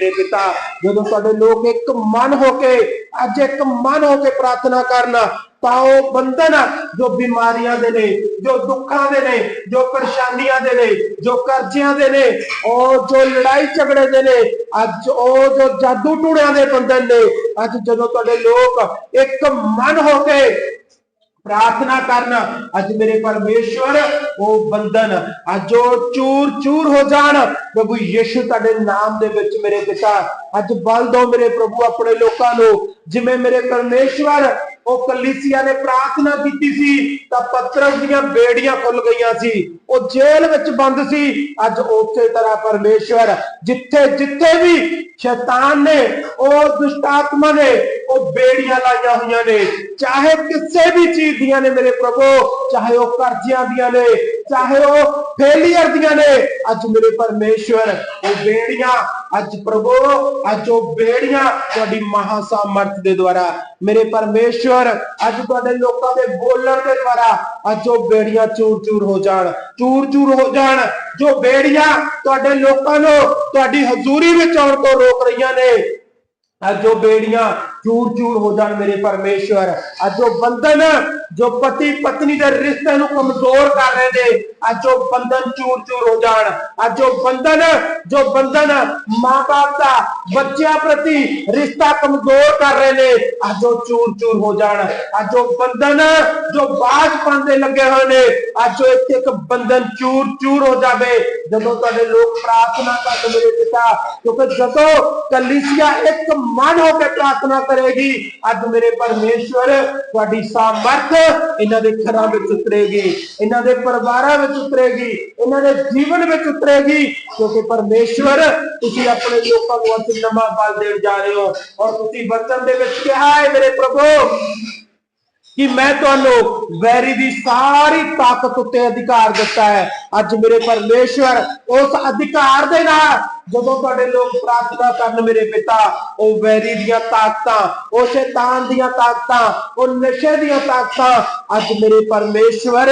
ਮੇਰੇ ਪਿਤਾ, ਜਦੋਂ ਤੁਹਾਡੇ ਲੋਕ ਇੱਕ ਮਨ ਹੋ ਕੇ, ਅੱਜ ਇੱਕ ਮਨ ਹੋ ਕੇ ਪ੍ਰਾਰਥਨਾ ਕਰਨ, ਤਾਂ ਉਹ ਬੰਧਨ ਜੋ ਬਿਮਾਰੀਆਂ ਦੇ ਨੇ, ਜੋ ਦੁੱਖਾਂ ਦੇ ਨੇ, ਜੋ ਪਰੇਸ਼ਾਨੀਆਂ ਦੇ ਨੇ, ਜੋ ਕਰਜ਼ਿਆਂ ਦੇ ਨੇ, ਉਹ ਜੋ ਲੜਾਈ ਝਗੜੇ ਦੇ ਨੇ, ਅੱਜ ਉਹ ਜੋ ਜਾਦੂ ਟੂੜਿਆਂ ਦੇ ਬੰਧਨ ਨੇ, ਅੱਜ ਜਦੋਂ ਤੁਹਾਡੇ ਲੋਕ ਇੱਕ ਮਨ ਹੋ ਕੇ ਪ੍ਰਾਰਥਨਾ ਕਰਨ। ਅੱਜ ਮੇਰੇ ਪਰਮੇਸ਼ਵਰ, ਉਹ ਬੰਧਨ, ਅੱਜ ਉਹ ਚੂਰ ਚੂਰ ਹੋ ਜਾਣ। ਪ੍ਰਭੂ ਯਿਸੂ ਤੁਹਾਡੇ ਨਾਮ ਦੇ ਵਿੱਚ ਮੇਰੇ ਪਿਤਾ ਅੱਜ ਬਲ ਦੋ ਮੇਰੇ ਪ੍ਰਭੂ ਆਪਣੇ ਲੋਕਾਂ ਨੂੰ। ਜਿਵੇਂ ਮੇਰੇ ਪਰਮੇਸ਼ਵਰ, ਉਹ ਕਲੀਸਿਆ ਨੇ ਪ੍ਰਾਰਥਨਾ ਕੀਤੀ ਸੀ, ਤਾਂ ਪਤਰਸ ਦੀਆਂ ਬੇੜੀਆਂ ਖੁੱਲ ਗਈਆਂ ਸੀ। ਉਹ ਜੇਲ੍ਹ ਵਿੱਚ ਬੰਦ ਸੀ। ਅੱਜ ਉਸੇ ਤਰ੍ਹਾਂ ਪਰਮੇਸ਼ਵਰ, ਜਿੱਥੇ ਜਿੱਥੇ ਵੀ ਸ਼ੈਤਾਨ ਨੇ, ਉਹ ਦੁਸ਼ਟਾਤਮਾ ਨੇ, ਉਹ ਬੇੜੀਆਂ ਲਾਈਆਂ ਹੋਈਆਂ ਨੇ। ਚਾਹੇ ਕਿਸੇ ਵੀ ਚੀਜ਼ ਦੀਆਂ ਨੇ ਮੇਰੇ ਪ੍ਰਭੂ, ਚਾਹੇ ਉਹ ਕਰਜ਼ਿਆਂ ਦੀਆਂ ਨੇ ਚਾਹੇ ਉਹ ਫੇਲੀਅਰ ਦੀਆਂ ਨੇ, ਅੱਜ ਮੇਰੇ ਪਰਮੇਸ਼ਵਰ, ਉਹ ਬੇੜੀਆਂ, ਅੱਜ ਪ੍ਰਭੂ, ਅੱਜ ਉਹ ਬੇੜੀਆਂ ਤੁਹਾਡੀ ਮਹਾ ਸਾਮਰਥ ਦੇ ਦੁਆਰਾ। ਮੇਰੇ ਪਰਮੇਸ਼ਵਰ, ਅੱਜ ਤੁਹਾਡੇ ਲੋਕਾਂ ਦੇ ਬੋਲਣ ਦੇ ਦੁਆਰਾ ਅੱਜ ਉਹ ਬੇੜੀਆਂ ਚੂਰ ਚੂਰ ਹੋ ਜਾਣ। ਚੂਰ ਚੂਰ ਹੋ ਜਾਣ, ਜੋ ਬੇੜੀਆਂ ਤੁਹਾਡੇ ਲੋਕਾਂ ਨੂੰ, ਤੁਹਾਡੀ ਹਜ਼ੂਰੀ ਵਿੱਚ ਆਉਣ ਤੋਂ ਰੋਕ ਰਹੀਆਂ ਨੇ। ਅੱਜ ਉਹ ਬੇੜੀਆਂ ਚੂਰ ਚੂਰ ਹੋ ਜਾਣ ਮੇਰੇ ਪਰਮੇਸ਼ਵਰ ਅੱਜ ਜੋ ਬੰਧਨ ਜੋ ਪਤੀ ਪਤਨੀ ਦੇ ਰਿਸ਼ਤੇ ਨੂੰ ਕਮਜ਼ੋਰ ਕਰ ਰਹੇ ਨੇ ਅੱਜ ਜੋ ਬੰਧਨ ਚੂਰ ਚੂਰ ਹੋ ਜਾਣ ਅੱਜ ਜੋ ਬੰਧਨ ਜੋ ਬੰਧਨ ਮਾਂ-ਬਾਪ ਦਾ ਬੱਚਿਆਂ ਪ੍ਰਤੀ ਰਿਸ਼ਤਾ ਕਮਜ਼ੋਰ ਕਰ ਰਹੇ ਨੇ ਅੱਜ ਜੋ ਚੂਰ ਚੂਰ ਹੋ ਜਾਣ ਅੱਜ ਜੋ ਬੰਧਨ ਜੋ ਬਾਜ ਪਾਉਂਦੇ ਲੱਗੇ ਹੋਏ ਨੇ ਅੱਜ ਜੋ ਇੱਕ ਇੱਕ ਬੰਧਨ ਚੂਰ ਚੂਰ ਹੋ ਜਾਵੇ ਜਦੋਂ ਤੁਹਾਡੇ ਲੋਕ ਪ੍ਰਾਰਥਨਾ ਕਰਨ ਮੇਰੇ ਪਿਤਾ ਕਿਉਂਕਿ ਜਦੋਂ ਕਲੀਸਿਆ ਇੱਕ ਮਨ ਹੋ ਕੇ ਪ੍ਰਾਰਥਨਾ ਕਰੇਗੀ। ਅੱਜ ਮੇਰੇ ਪਰਮੇਸ਼ਵਰ ਤੁਹਾਡੀ ਸਾਮਰਥ ਇਹਨਾਂ ਦੇ ਘਰਾਂ ਵਿੱਚ ਉਤਰੇਗੀ, ਇਹਨਾਂ ਦੇ ਪਰਿਵਾਰਾਂ ਵਿੱਚ ਉਤਰੇਗੀ, ਇਹਨਾਂ ਦੇ ਜੀਵਨ ਵਿੱਚ ਉਤਰੇਗੀ, ਕਿਉਂਕਿ ਪਰਮੇਸ਼ਵਰ ਤੁਸੀਂ ਆਪਣੇ ਲੋਕਾਂ ਨੂੰ ਅੱਜ ਨਵਾਂ ਬਲ ਦੇਣ ਜਾ ਰਹੇ ਹੋ ਔਰ ਤੁਸੀਂ ਵਚਨ ਦੇ ਵਿੱਚ ਕਿਹਾ ਹੈ ਮੇਰੇ ਪ੍ਰਭੂ ਕਿ ਮੈਂ ਤੁਹਾਨੂੰ ਵੈਰੀ ਦੀ ਸਾਰੀ ਤਾਕਤ ਉੱਤੇ ਅਧਿਕਾਰ ਦਿੱਤਾ ਹੈ। ਅੱਜ ਮੇਰੇ ਪਰਮੇਸ਼ਵਰ ਉਸ ਅਧਿਕਾਰ ਦੇ ਨਾਲ ਜਦੋਂ ਤੁਹਾਡੇ ਲੋਕ ਪ੍ਰਾਰਥਨਾ ਕਰਨ ਮੇਰੇ ਪਿਤਾ, ਉਹ ਵੈਰੀ ਦੀਆਂ ਤਾਕਤਾਂ, ਉਹ ਸ਼ੈਤਾਨ ਦੀਆਂ ਤਾਕਤਾਂ, ਉਹ ਨਸ਼ੇ ਦੀਆਂ ਤਾਕਤਾਂ, ਅੱਜ ਮੇਰੇ ਪਰਮੇਸ਼ਵਰ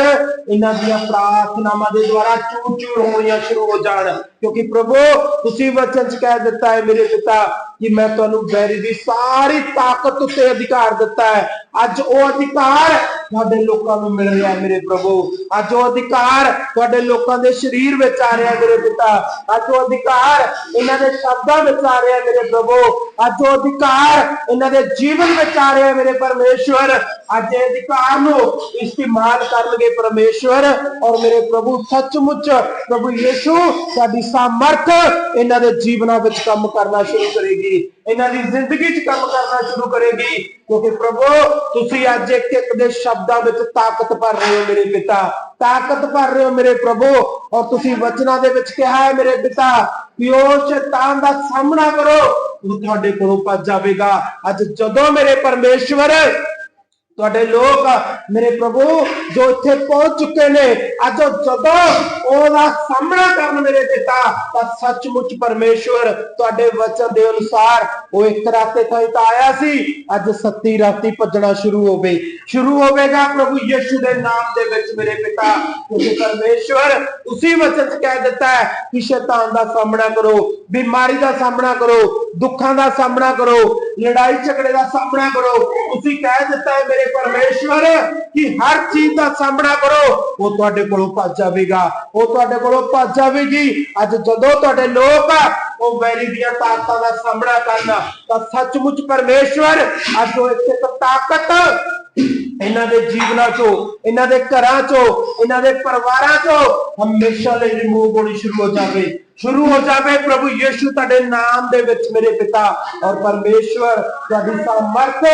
ਇਹਨਾਂ ਦੀਆਂ ਪ੍ਰਾਰਥਨਾਵਾਂ ਦੇ ਦੁਆਰਾ ਚੂਰ ਚੂਰ ਹੋਣੀਆਂ ਸ਼ੁਰੂ ਹੋ ਜਾਣ। ਕਿਉਂਕਿ ਪ੍ਰਭੂ, ਤੁਸੀਂ ਵਚਨ ਚ ਕਹਿ ਦਿੱਤਾ ਹੈ ਮੇਰੇ ਪਿਤਾ ਕਿ ਮੈਂ ਤੁਹਾਨੂੰ ਬੈਰੀ ਦੀ ਸਾਰੀ ਤਾਕਤ ਉੱਤੇ ਅਧਿਕਾਰ ਦਿੱਤਾ ਹੈ। ਅੱਜ ਉਹ ਅਧਿਕਾਰ ਤੁਹਾਡੇ ਲੋਕਾਂ ਨੂੰ ਮਿਲ ਰਿਹਾ ਹੈ ਮੇਰੇ ਪ੍ਰਭੂ। ਅੱਜ ਉਹ ਅਧਿਕਾਰ ਤੁਹਾਡੇ ਲੋਕਾਂ ਦੇ ਸਰੀਰ ਵਿੱਚ ਆ ਰਿਹਾ ਹੈ ਮੇਰੇ ਪਿਤਾ। ਅੱਜ ਉਹ ਅਧਿਕਾਰ ਇਹਨਾਂ ਦੇ ਸ਼ਬਦਾਂ ਵਿੱਚ ਆ ਰਿਹਾ ਹੈ ਮੇਰੇ ਪ੍ਰਭੂ। ਅੱਜ ਉਹ ਅਧਿਕਾਰ ਇਹਨਾਂ ਦੇ ਜੀਵਨ ਵਿੱਚ ਆ ਰਿਹਾ ਹੈ ਮੇਰੇ ਪਰਮੇਸ਼ਵਰ। ਅੱਜ ਇਹ ਅਧਿਕਾਰ ਨੂੰ ਇਸਤੇਮਾਲ ਕਰਨਗੇ ਪਰਮੇਸ਼ਵਰ ਔਰ ਮੇਰੇ ਪ੍ਰਭੂ, ਸੱਚਮੁੱਚ ਪ੍ਰਭੂ ਯੀਸ਼ੂ, ਸਾਡੀ ਸਾਮਰਥ ਇਹਨਾਂ ਦੇ ਜੀਵਨਾਂ ਵਿੱਚ ਕੰਮ ਕਰਨਾ ਸ਼ੁਰੂ ਕਰੇਗੀ। ਇਹਨਾਂ ਦੀ ਜ਼ਿੰਦਗੀ 'ਚ ਕੰਮ ਕਰਨਾ ਸ਼ੁਰੂ ਕਰੇਗੀ। ਕਿਉਂਕਿ ਪ੍ਰਭੂ, ਤੁਸੀਂ ਅੱਜ ਇੱਕ ਇੱਕ ਦੇ ਸ਼ਬਦਾਂ ਵਿੱਚ ਤਾਕਤ ਭਰ ਰਹੇ ਹੋ ਮੇਰੇ ਪਿਤਾ। ਤਾਕਤ ਭਰ ਰਹੇ ਹੋ ਮੇਰੇ ਪ੍ਰਭੂ। ਔਰ ਤੁਸੀਂ ਵਚਨਾਂ ਦੇ ਵਿੱਚ ਕਿਹਾ ਹੈ ਮੇਰੇ ਪਿਤਾ ਕਿ ਉਹ ਸ਼ੈਤਾਨ ਦਾ ਸਾਹਮਣਾ ਕਰੋ। ਉਹ ਤੁਹਾਡੇ ਕੋਲੋਂ ਭੱਜ ਜਾਵੇਗਾ। ਅੱਜ ਜਦੋਂ ਮੇਰੇ ਪਰਮੇਸ਼ਵਰ ਤੁਹਾਡੇ ਲੋਕ ਮੇਰੇ ਪ੍ਰਭੂ ਜੋ ਇੱਥੇ ਪਹੁੰਚ ਚੁੱਕੇ ਨੇ, ਅੱਜ ਜਦੋਂ ਉਹਦਾ ਸਾਹਮਣਾ ਕਰਨ ਮੇਰੇ ਪਿਤਾ ਤਾਂ ਸੱਚਮੁੱਚ ਪਰਮੇਸ਼ਵਰ ਤੁਹਾਡੇ ਵਚਨ ਦੇ ਅਨੁਸਾਰ ਉਹ ਇੱਕ ਰਾਤੇ ਤੋਂ ਤਾਂ ਆਇਆ ਸੀ, ਅੱਜ ਸੱਤੀ ਰਾਤੀ ਭੱਜਣਾ ਸ਼ੁਰੂ ਹੋਵੇ ਸ਼ੁਰੂ ਹੋਵੇਗਾ ਪ੍ਰਭੂ ਯਿਸੂ ਦੇ ਨਾਮ ਦੇ ਵਿੱਚ ਮੇਰੇ ਪਿਤਾ ਕਿਉਂਕਿ ਪਰਮੇਸ਼ਵਰ ਉਸੇ ਵਚਨ 'ਚ ਕਹਿ ਦਿੱਤਾ ਹੈ ਕਿ ਸ਼ੈਤਾਨ ਦਾ ਸਾਹਮਣਾ ਕਰੋ ਬਿਮਾਰੀ ਦਾ ਸਾਹਮਣਾ ਕਰੋ, ਦੁੱਖਾਂ ਦਾ ਸਾਹਮਣਾ ਕਰੋ, ਲੜਾਈ ਝਗੜੇ ਦਾ ਸਾਹਮਣਾ ਕਰੋ। ਤੁਸੀਂ ਕਹਿ ਦਿੱਤਾ ਹੈ ਮੇਰੇ ਪਰਮੇਸ਼ਵਰ ਕਿ ਹਰ ਚੀਜ਼ ਦਾ ਸਾਹਮਣਾ ਕਰੋ। ਉਹ ਤੁਹਾਡੇ ਕੋਲੋਂ ਭੱਜ ਜਾਵੇਗਾ, ਉਹ ਤੁਹਾਡੇ ਕੋਲੋਂ ਭੱਜ ਜਾਵੇਗੀ। ਅੱਜ ਜਦੋਂ ਤੁਹਾਡੇ ਲੋਕ ਉਹ ਵੈਰੀ ਦੀਆਂ ਤਾਕਤਾਂ ਦਾ ਸਾਹਮਣਾ ਕਰਨਾ, ਤਾਂ ਸੱਚਮੁੱਚ ਪਰਮੇਸ਼ਵਰ, ਅੱਜ ਉਹ ਇੱਥੇ ਇੱਕ ਤਾਕਤ ਇਹਨਾਂ ਦੇ ਜੀਵਨਾਂ ਚੋਂ, ਇਹਨਾਂ ਦੇ ਘਰਾਂ ਚੋਂ, ਇਹਨਾਂ ਦੇ ਪਰਿਵਾਰਾਂ ਚੋਂ ਹਮੇਸ਼ਾ ਲਈ ਰਿਮੂਵ ਹੋਣੀ ਸ਼ੁਰੂ ਹੋ ਜਾਵੇ। ਸ਼ੁਰੂ ਹੋ ਜਾਵੇ ਪ੍ਰਭੂ ਯਿਸੂ ਤੁਹਾਡੇ ਨਾਮ ਦੇ ਵਿੱਚ ਮੇਰੇ ਪਿਤਾ ਔਰ ਪਰਮੇਸ਼ਵਰ। ਤੁਹਾਡੀ ਸਮਰਥ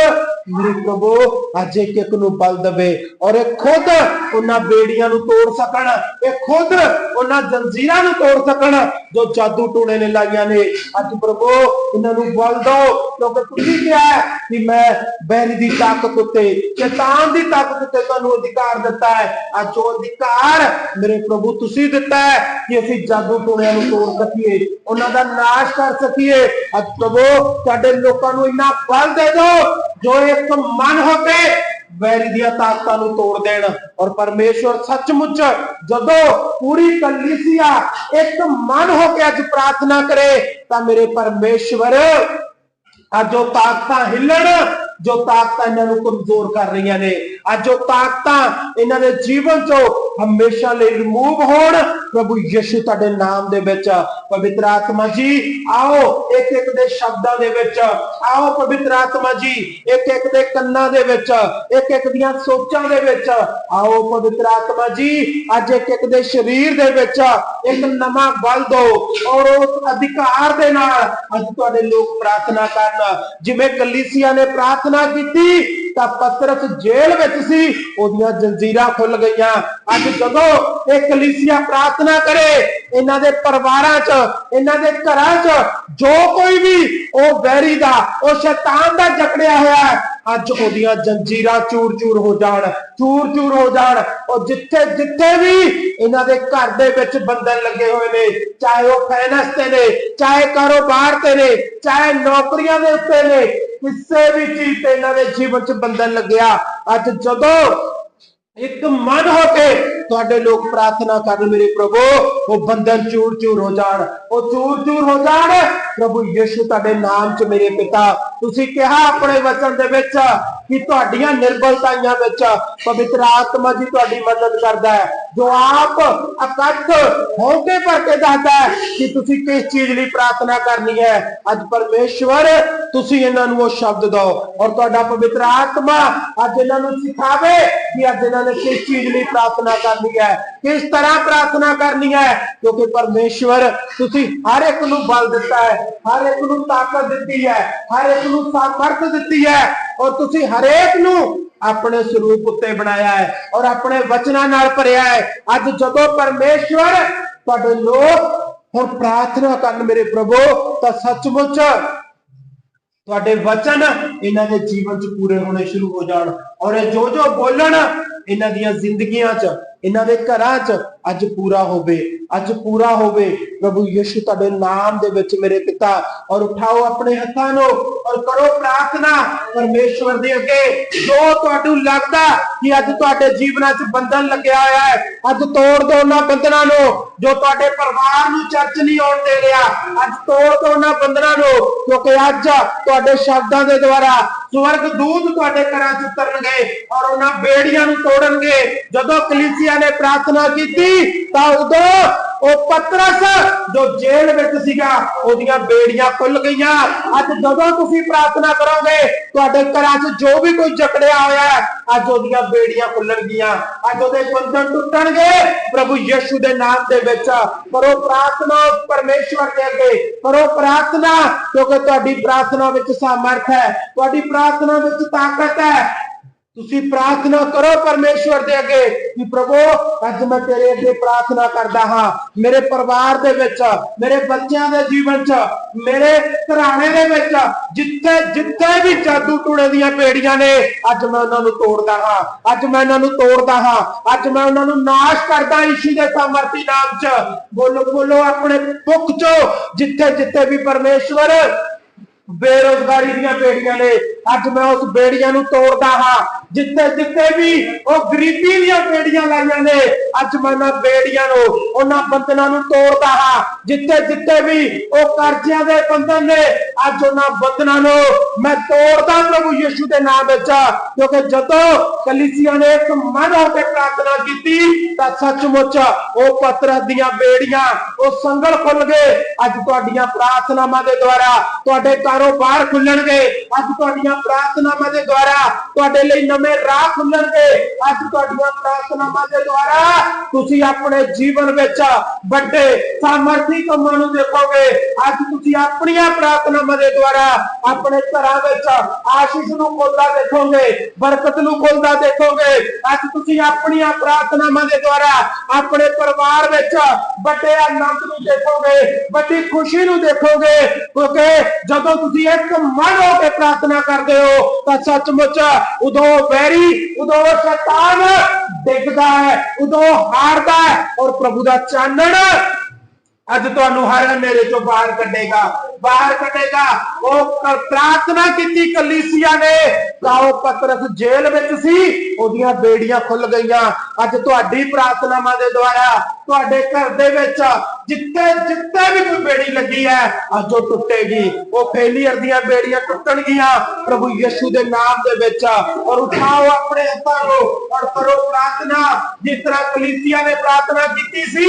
ਮੇਰੇ ਪ੍ਰਭੂ ਅੱਜ ਇੱਕ ਇੱਕ ਨੂੰ ਬਲ ਦੇਵੇ ਔਰ ਇਹ ਖੁਦ ਉਹਨਾਂ ਬੇੜੀਆਂ ਨੂੰ ਤੋੜ ਸਕਣ। ਇਹ ਖੁਦ ਉਹਨਾਂ ਜੰਜੀਰਾਂ ਨੂੰ ਤੋੜ ਸਕਣ ਜੋ ਜਾਦੂ ਟੂਣੇ ਨੇ ਲਾਈਆਂ ਨੇ। ਅੱਜ ਪ੍ਰਭੂ ਇਹਨਾਂ ਨੂੰ ਬਲ ਦਿਓ। ਕਿਉਂਕਿ ਤੁਸੀਂ ਕਿਹਾ ਕਿ ਮੈਂ ਬੈਰੀ ਦੀ ਤਾਕਤ ਉੱਤੇ ਸ਼ੈਤਾਨ ਦੀ ਤਾਕਤ ਤੇ ਤੁਹਾਨੂੰ ਅਧਿਕਾਰ ਦਿੱਤਾ ਹੈ। ਅੱਜ ਉਹ ਅਧਿਕਾਰ ਮੇਰੇ ਪ੍ਰਭੂ ਤੁਸੀਂ ਦਿੱਤਾ ਹੈ ਕਿ ਅਸੀਂ ਜਾਦੂ ਟੂਣਿਆਂ ਨੂੰ ਤੋੜ ਸਕੀਏ, ਉਹਨਾਂ ਦਾ ਨਾਸ਼ ਕਰ ਸਕੀਏ। ਅੱਜ ਪ੍ਰਭੂ ਸਾਡੇ ਲੋਕਾਂ ਨੂੰ ਇੰਨਾ ਬਲ ਦੇ ਦਿਓ, ਜੋ ਇੱਕ ਮਨ ਹੋ ਕੇ ਵੈਰੀ ਦੀਆਂ ਤਾਕਤਾਂ ਨੂੰ ਤੋੜ ਦੇਣ। ਔਰ ਪਰਮੇਸ਼ਵਰ ਸੱਚਮੁੱਚ ਜਦੋਂ ਪੂਰੀ ਕਲੀਸਿਆ ਇੱਕ ਮਨ ਹੋ ਕੇ ਅੱਜ ਪ੍ਰਾਰਥਨਾ ਕਰੇ, ਤਾਂ ਮੇਰੇ ਪਰਮੇਸ਼ਵਰ, ਅੱਜ ਉਹ ਤਾਕਤਾਂ ਹਿੱਲਣ ਜੋ ਤਾਕਤਾਂ ਇਹਨਾਂ ਨੂੰ ਕਮਜ਼ੋਰ ਕਰ ਰਹੀਆਂ ਨੇ ਅੱਜ ਉਹ ਤਾਕਤਾਂ ਇਹਨਾਂ ਦੇ ਜੀਵਨ ਚੋਂ ਹਮੇਸ਼ਾ ਲਈ ਰਿਮੂਵ ਹੋਣ। ਪ੍ਰਭੂ ਯਿਸੂ ਤੁਹਾਡੇ ਨਾਮ ਦੇ ਵਿੱਚ ਪਵਿੱਤਰ ਆਤਮਾ ਜੀ, ਆਓ ਇੱਕ ਇੱਕ ਦੇ ਸ਼ਬਦਾਂ ਦੇ ਵਿੱਚ, ਆਓ ਪਵਿੱਤਰ ਆਤਮਾ ਜੀ ਇੱਕ ਇੱਕ ਦੇ ਕੰਨਾਂ ਦੇ ਵਿੱਚ ਇੱਕ ਇੱਕ ਦੀਆਂ ਸੋਚਾਂ ਦੇ ਵਿੱਚ, ਆਓ ਪਵਿੱਤਰ ਆਤਮਾ ਜੀ, ਅੱਜ ਇੱਕ ਇੱਕ ਦੇ ਸਰੀਰ ਦੇ ਵਿੱਚ ਇੱਕ ਨਵਾਂ ਬਲ ਦਿਓ ਔਰ ਉਸ ਅਧਿਕਾਰ ਦੇ ਨਾਲ ਅੱਜ ਤੁਹਾਡੇ ਲੋਕ ਪ੍ਰਾਰਥਨਾ ਕਰਨ। ਜਿਵੇਂ ਕਲੀਸਿਆ ਨੇ ਪ੍ਰਾਰਥਨਾ ਕੀਤੀ ਤਾਂ ਪਤਰਸ ਜੇਲ੍ਹ ਵਿੱਚ ਸੀ, ਉਹਦੀਆਂ ਜੰਜੀਰਾਂ ਖੁੱਲ ਗਈਆਂ। ਅੱਜ ਜਦੋਂ ਇਹ ਕਲੀਸਿਆ ਪ੍ਰਾਰਥਨਾ ਕਰੇ, ਇਹਨਾਂ ਦੇ ਪਰਿਵਾਰਾਂ 'ਚ, ਇਹਨਾਂ ਦੇ ਘਰਾਂ 'ਚ ਜੋ ਕੋਈ ਵੀ ਉਹ ਵੈਰੀ ਦਾ, ਉਹ ਸ਼ੈਤਾਨ ਦਾ ਜਕੜਿਆ ਹੋਇਆ ਹੈ, ਅੱਜ ਉਹਦੀਆਂ ਜੰਜੀਰਾਂ ਚੂਰ-ਚੂਰ ਹੋ ਜਾਣ, ਚੂਰ-ਚੂਰ ਹੋ ਜਾਣ। ਉਹ ਜਿੱਥੇ ਜਿੱਥੇ ਵੀ ਇਹਨਾਂ ਦੇ ਘਰ ਦੇ ਵਿੱਚ ਬੰਧਨ ਲੱਗੇ ਹੋਏ ਨੇ, ਚਾਹੇ ਉਹ ਫਾਈਨੈਂਸ ਤੇ ਨੇ, ਚਾਹੇ ਕਾਰੋਬਾਰ ਤੇ ਨੇ, ਚਾਹੇ ਨੌਕਰੀਆਂ ਦੇ ਉੱਤੇ ਨੇ ਕਿਸੇ ਵੀ ਚੀਜ਼ ਤੇ ਇਹਨਾਂ ਦੇ ਜੀਵਨ 'ਚ ਬੰਧਨ ਲੱਗਿਆ, ਅੱਜ ਜਦੋਂ ਇੱਕ ਮਨ ਹੋ ਕੇ ਤੁਹਾਡੇ ਲੋਕ ਪ੍ਰਾਰਥਨਾ ਕਰਨ ਮੇਰੇ ਪ੍ਰਭੂ, ਉਹ ਬੰਧਨ ਚੂਰ ਚੂਰ ਹੋ ਜਾਣ, ਉਹ ਚੂਰ ਚੂਰ ਹੋ ਜਾਣ। ਪ੍ਰਭੂ ਯਿਸੂ ਤੁਹਾਡੇ ਨਾਮ 'ਚ ਮੇਰੇ ਪਿਤਾ, ਤੁਸੀਂ ਕਿਹਾ ਆਪਣੇ ਵਚਨ ਦੇ ਵਿੱਚ ਕਿ ਤੁਹਾਡੀਆਂ ਨਿਰਬਲਤਾਈਆਂ ਵਿੱਚ ਪਵਿੱਤਰ ਆਤਮਾ ਜੀ ਤੁਹਾਡੀ ਮਦਦ ਕਰਦਾ ਹੈ। ਜੋ ਆਪ ਇਕੱਠ ਹੋ ਕੇ ਭਰ ਕੇ ਦੱਸਦਾ ਹੈ ਕਿ ਤੁਸੀਂ ਕਿਸ ਚੀਜ਼ ਲਈ ਪ੍ਰਾਰਥਨਾ ਕਰਨੀ ਹੈ? ਅੱਜ ਪਰਮੇਸ਼ਵਰ, ਤੁਸੀਂ ਇਹਨਾਂ ਨੂੰ ਉਹ ਸ਼ਬਦ ਦਿਓ ਔਰ ਤੁਹਾਡਾ ਪਵਿੱਤਰ ਆਤਮਾ ਅੱਜ ਇਹਨਾਂ ਨੂੰ ਸਿਖਾਵੇ ਕਿ ਅੱਜ ਇਹਨਾਂ ਨੇ ਕਿਸ ਚੀਜ਼ ਲਈ ਪ੍ਰਾਰਥਨਾ ਕਰਨੀ ਹੈ, ਕਿਸ ਤਰ੍ਹਾਂ ਪ੍ਰਾਰਥਨਾ ਕਰਨੀ ਹੈ? ਕਿਉਂਕਿ ਪਰਮੇਸ਼ਵਰ, ਤੁਸੀਂ ਹਰ ਇੱਕ ਨੂੰ ਬਲ ਦਿੱਤਾ ਹੈ, ਹਰ ਇੱਕ ਨੂੰ ਤਾਕਤ ਦਿੱਤੀ ਹੈ, ਹਰ ਇੱਕ ਨੂੰ ਸਾਮਰਥ ਦਿੱਤੀ ਹੈ ਔਰ ਤੁਸੀਂ ਹਰੇਕ ਨੂੰ ਆਪਣੇ ਸਰੂਪ ਉੱਤੇ ਬਣਾਇਆ ਹੈ ਔਰ ਆਪਣੇ ਵਚਨਾਂ ਨਾਲ ਭਰਿਆ ਹੈ। ਅੱਜ ਜਦੋਂ ਪਰਮੇਸ਼ਵਰ ਤੁਹਾਡੇ ਲੋਕ ਹੁਣ ਪ੍ਰਾਰਥਨਾ ਕਰਨ ਮੇਰੇ ਪ੍ਰਭੂ, ਤਾਂ ਸੱਚਮੁੱਚ ਤੁਹਾਡੇ ਵਚਨ ਇਹਨਾਂ ਦੇ ਜੀਵਨ 'ਚ ਪੂਰੇ ਹੋਣੇ ਸ਼ੁਰੂ ਹੋ ਜਾਣ। ਔਰ ਇਹ ਜੋ ਜੋ ਬੋਲਣ ਇਹਨਾਂ ਦੀਆਂ ਜ਼ਿੰਦਗੀਆਂ 'ਚ, ਇਹਨਾਂ ਦੇ ਘਰਾਂ 'ਚ ਅੱਜ ਪੂਰਾ ਹੋਵੇ, ਅੱਜ ਪੂਰਾ ਹੋਵੇ। ਪ੍ਰਭੂ ਯਿਸੂ ਤੁਹਾਡੇ ਨਾਮ ਦੇ ਵਿੱਚ ਮੇਰੇ ਪਿਤਾ, ਔਰ ਉਠਾਓ ਆਪਣੇ ਹੱਥਾਂ ਨੂੰ, ਔਰ ਕਰੋ ਪ੍ਰਾਰਥਨਾ ਪਰਮੇਸ਼ਵਰ ਦੇ ਅੱਗੇ। ਜੋ ਤੁਹਾਨੂੰ ਲੱਗਦਾ ਕਿ ਅੱਜ ਤੁਹਾਡੇ ਜੀਵਨਾਂ 'ਚ ਬੰਧਨ ਲੱਗਿਆ ਹੋਇਆ ਹੈ, ਅੱਜ ਤੋੜ ਦੋ ਉਹਨਾਂ ਬੰਧਨਾਂ ਨੂੰ। ਜੋ ਤੁਹਾਡੇ ਪਰਿਵਾਰ ਨੂੰ ਚਰਚ ਨਹੀਂ ਆਉਣ ਦੇ ਰਿਹਾ, ਅੱਜ ਤੋੜ ਦੋ ਉਹਨਾਂ ਬੰਧਨਾਂ ਨੂੰ, ਕਿਉਂਕਿ ਅੱਜ ਤੁਹਾਡੇ ਸ਼ਬਦਾਂ ਦੇ ਦੁਆਰਾ ਸਵਰਗ ਦੂਤ ਤੁਹਾਡੇ ਘਰਾਂ 'ਚ ਉਤਰਨਗੇ ਔਰ ਉਹਨਾਂ ਬੇੜੀਆਂ ਨੂੰ ਤੋੜਨਗੇ। ਜਦੋਂ ਕਲੀਸਿਆ ਨੇ ਪ੍ਰਾਰਥਨਾ ਕੀਤੀ ਤਾਂ ਉਦੋਂ ਉਹ ਪਤਰਸ, ਜੋ ਜੇਲ੍ਹ ਵਿੱਚ ਸੀਗਾ, ਉਹਦੀਆਂ ਬੇੜੀਆਂ ਖੁੱਲ ਗਈਆਂ। ਅੱਜ ਜਦੋਂ ਤੁਸੀਂ ਪ੍ਰਾਰਥਨਾ ਕਰੋਗੇ, ਤੁਹਾਡੇ ਘਰਾਂ 'ਚ ਜੋ ਵੀ ਕੋਈ ਜਕੜਿਆ ਹੋਇਆ ਹੈ, ਅੱਜ ਉਹਦੀਆਂ ਬੇੜੀਆਂ ਖੁੱਲਣਗੀਆਂ ਅੱਜ ਉਹਦੇ ਬੰਧਨ ਟੁੱਟਣਗੇ, ਪ੍ਰਭੂ ਯਿਸੂ ਦੇ ਨਾਮ ਦੇ ਵਿੱਚ। ਕਰੋ ਪ੍ਰਾਰਥਨਾ ਪਰਮੇਸ਼ਵਰ ਦੇ ਅੱਗੇ। ਕਰੋ ਪ੍ਰਾਰਥਨਾ, ਕਿਉਂਕਿ ਤੁਹਾਡੀ ਪ੍ਰਾਰਥਨਾ ਵਿੱਚ ਸਾਮਰਥ ਹੈ। ਤੁਹਾਡੀ ਪ੍ਰਾਰਥਨਾ ਵਿੱਚ ਤਾਕਤ ਹੈ। ਤੁਸੀਂ ਪ੍ਰਾਰਥਨਾ ਕਰੋ ਪਰਮੇਸ਼ਵਰ ਦੇ ਅੱਗੇ ਕਿ ਪ੍ਰਭੂ, ਅੱਜ ਮੈਂ ਤੇਰੇ ਅੱਗੇ ਪ੍ਰਾਰਥਨਾ ਕਰਦਾ ਹਾਂ। ਮੇਰੇ ਪਰਿਵਾਰ ਦੇ ਵਿੱਚ, ਮੇਰੇ ਬੱਚਿਆਂ ਦੇ ਜੀਵਨ 'ਚ, ਮੇਰੇ ਘਰਾਣੇ ਦੇ ਵਿੱਚ, ਜਿੱਥੇ ਜਿੱਥੇ ਵੀ ਜਾਦੂ ਟੂਣੇ ਦੀਆਂ ਪੇੜੀਆਂ ਨੇ, ਅੱਜ ਮੈਂ ਉਹਨਾਂ ਨੂੰ ਤੋੜਦਾ ਹਾਂ। ਅੱਜ ਮੈਂ ਉਹਨਾਂ ਨੂੰ ਤੋੜਦਾ ਹਾਂ। ਅੱਜ ਮੈਂ ਉਹਨਾਂ ਨੂੰ ਨਾਸ਼ ਕਰਦਾ ਯਿਸੂ ਦੇ ਸਾਮਰਥੀ ਨਾਮ 'ਚ। ਬੋਲੋ ਬੋਲੋ ਆਪਣੇ ਭੁੱਖ 'ਚੋਂ, ਜਿੱਥੇ ਜਿੱਥੇ ਵੀ ਪਰਮੇਸ਼ਵਰ ਬੇਰੋਜ਼ਗਾਰੀ ਦੀਆਂ ਪੇੜੀਆਂ ਨੇ ਅੱਜ ਮੈਂ ਉਸ ਬੇੜੀਆਂ ਨੂੰ ਤੋੜਦਾ ਹਾਂ। ਜਿੱਥੇ ਜਿੱਥੇ ਵੀ ਉਹ ਗਰੀਬੀ ਦੀਆਂ ਬੇੜੀਆਂ ਲਾਈਆਂ ਨੇ, ਅੱਜ ਮੈਂ ਉਹਨਾਂ ਬੇੜੀਆਂ ਨੂੰ, ਉਹਨਾਂ ਬੰਧਨਾਂ ਨੂੰ ਤੋੜਦਾ ਹਾਂ। ਜਿੱਥੇ ਜਿੱਥੇ ਵੀ ਉਹ ਕਰਜ਼ਿਆਂ ਦੇ ਬੰਧਨ ਨੇ, ਅੱਜ ਉਹਨਾਂ ਬੰਧਨਾਂ ਨੂੰ ਮੈਂ ਤੋੜਦਾ ਪ੍ਰਭੂ ਯਿਸੂ ਦੇ ਨਾਮ ਵਿੱਚ। ਕਿਉਂਕਿ ਜਦੋਂ ਕਲੀਸਿਆ ਨੇ ਇੱਕ ਮਨ ਹੋ ਕੇ ਪ੍ਰਾਰਥਨਾ ਕੀਤੀ, ਤਾਂ ਸੱਚਮੁੱਚ ਉਹ ਪਤਰਸ ਦੀਆਂ ਬੇੜੀਆਂ, ਉਹ ਸੰਗਲ ਖੁੱਲ ਗਏ। ਅੱਜ ਤੁਹਾਡੀਆਂ ਪ੍ਰਾਰਥਨਾਵਾਂ ਦੇ ਦੁਆਰਾ ਤੁਹਾਡੇ ਕਾਰੋਬਾਰ ਖੁੱਲਣਗੇ। ਅੱਜ ਤੁਹਾਡੀਆਂ ਪ੍ਰਾਰਥਨਾਵਾਂ ਦੇ ਦੁਆਰਾ ਤੁਹਾਡੇ ਲਈ ਨਵੇਂ ਰਾਹ ਖੁੱਲਣਗੇ। ਅੱਜ ਤੁਹਾਡੀਆਂ ਪ੍ਰਾਰਥਨਾਵਾਂ ਦੇ ਦੁਆਰਾ ਤੁਸੀਂ ਆਪਣੇ ਜੀਵਨ ਵਿੱਚ ਵੱਡੇ ਸਾਮਰਥੀ ਕੰਮਾਂ ਨੂੰ ਦੇਖੋਗੇ। ਅੱਜ ਤੁਸੀਂ ਆਪਣੀਆਂ ਪ੍ਰਾਰਥਨਾਵਾਂ ਦੇ ਦੁਆਰਾ ਆਪਣੇ ਘਰਾਂ ਵਿੱਚ ਆਸ਼ੀਸ਼ ਨੂੰ ਖੁੱਲਦਾ ਦੇਖੋਗੇ, ਬਰਕਤ ਨੂੰ ਖੁੱਲਦਾ ਦੇਖੋਗੇ। ਅੱਜ ਤੁਸੀਂ ਆਪਣੀਆਂ ਪ੍ਰਾਰਥਨਾਵਾਂ ਦੇ ਦੁਆਰਾ ਆਪਣੇ ਪਰਿਵਾਰ ਵਿੱਚ ਵੱਡੇ ਆਨੰਦ ਨੂੰ ਦੇਖੋਗੇ, ਵੱਡੀ ਖੁਸ਼ੀ ਨੂੰ ਦੇਖੋਗੇ। ਕਿਉਂਕਿ ਜਦੋਂ ਤੁਸੀਂ ਇੱਕ ਮਨ ਹੋ ਕੇ ਪ੍ਰਾਰਥਨਾ ਕਰ ਕਰਦੇ ਹੋ ਤਾਂ ਸੱਚਮੁੱਚ ਉਦੋਂ ਵੈਰੀ, ਉਦੋਂ ਸ਼ੈਤਾਨ ਡਿੱਗਦਾ ਹੈ, ਉਦੋਂ ਹਾਰਦਾ ਹੈ ਔਰ ਪ੍ਰਭੂ ਦਾ ਚਾਨਣ ਅੱਜ ਤੁਹਾਨੂੰ ਹਰ ਹਨੇਰੇ ਚੋਂ ਬਾਹਰ ਕੱਢੇਗਾ ਬਾਹਰ ਕੱਢੇਗਾ। ਉਹ ਪ੍ਰਾਰਥਨਾ ਕੀਤੀ ਕਲੀਸਿਆ ਨੇ। ਤਾਂ ਪਤਰਸ ਜੇਲ੍ਹ ਵਿੱਚ ਸੀ, ਉਹਦੀਆਂ ਬੇੜੀਆਂ ਖੁੱਲ ਗਈਆਂ। ਅੱਜ ਤੁਹਾਡੀ ਪ੍ਰਾਰਥਨਾਵਾਂ ਦੇ ਦੁਆਰਾ ਤੁਹਾਡੇ ਘਰ ਦੇ ਵਿੱਚ ਜਿੱਥੇ ਜਿੱਥੇ ਵੀ ਕੋਈ ਬੇੜੀ ਲੱਗੀ ਹੈ, ਅੱਜ ਉਹ ਟੁੱਟੇਗੀ। ਉਹ ਫੇਲੀਅਰ ਦੀਆਂ ਬੇੜੀਆਂ ਟੁੱਟਣਗੀਆਂ। ਪ੍ਰਭੂ ਯਿਸੂ ਦੇ ਨਾਮ ਦੇ ਵਿੱਚ। ਔਰ ਉਠਾਓ ਆਪਣੇ ਹੱਥਾਂ ਨੂੰ ਔਰ ਕਰੋ ਪ੍ਰਾਰਥਨਾ। ਜਿਸ ਤਰ੍ਹਾਂ ਕਲੀਸਿਆ ਨੇ ਪ੍ਰਾਰਥਨਾ ਕੀਤੀ ਸੀ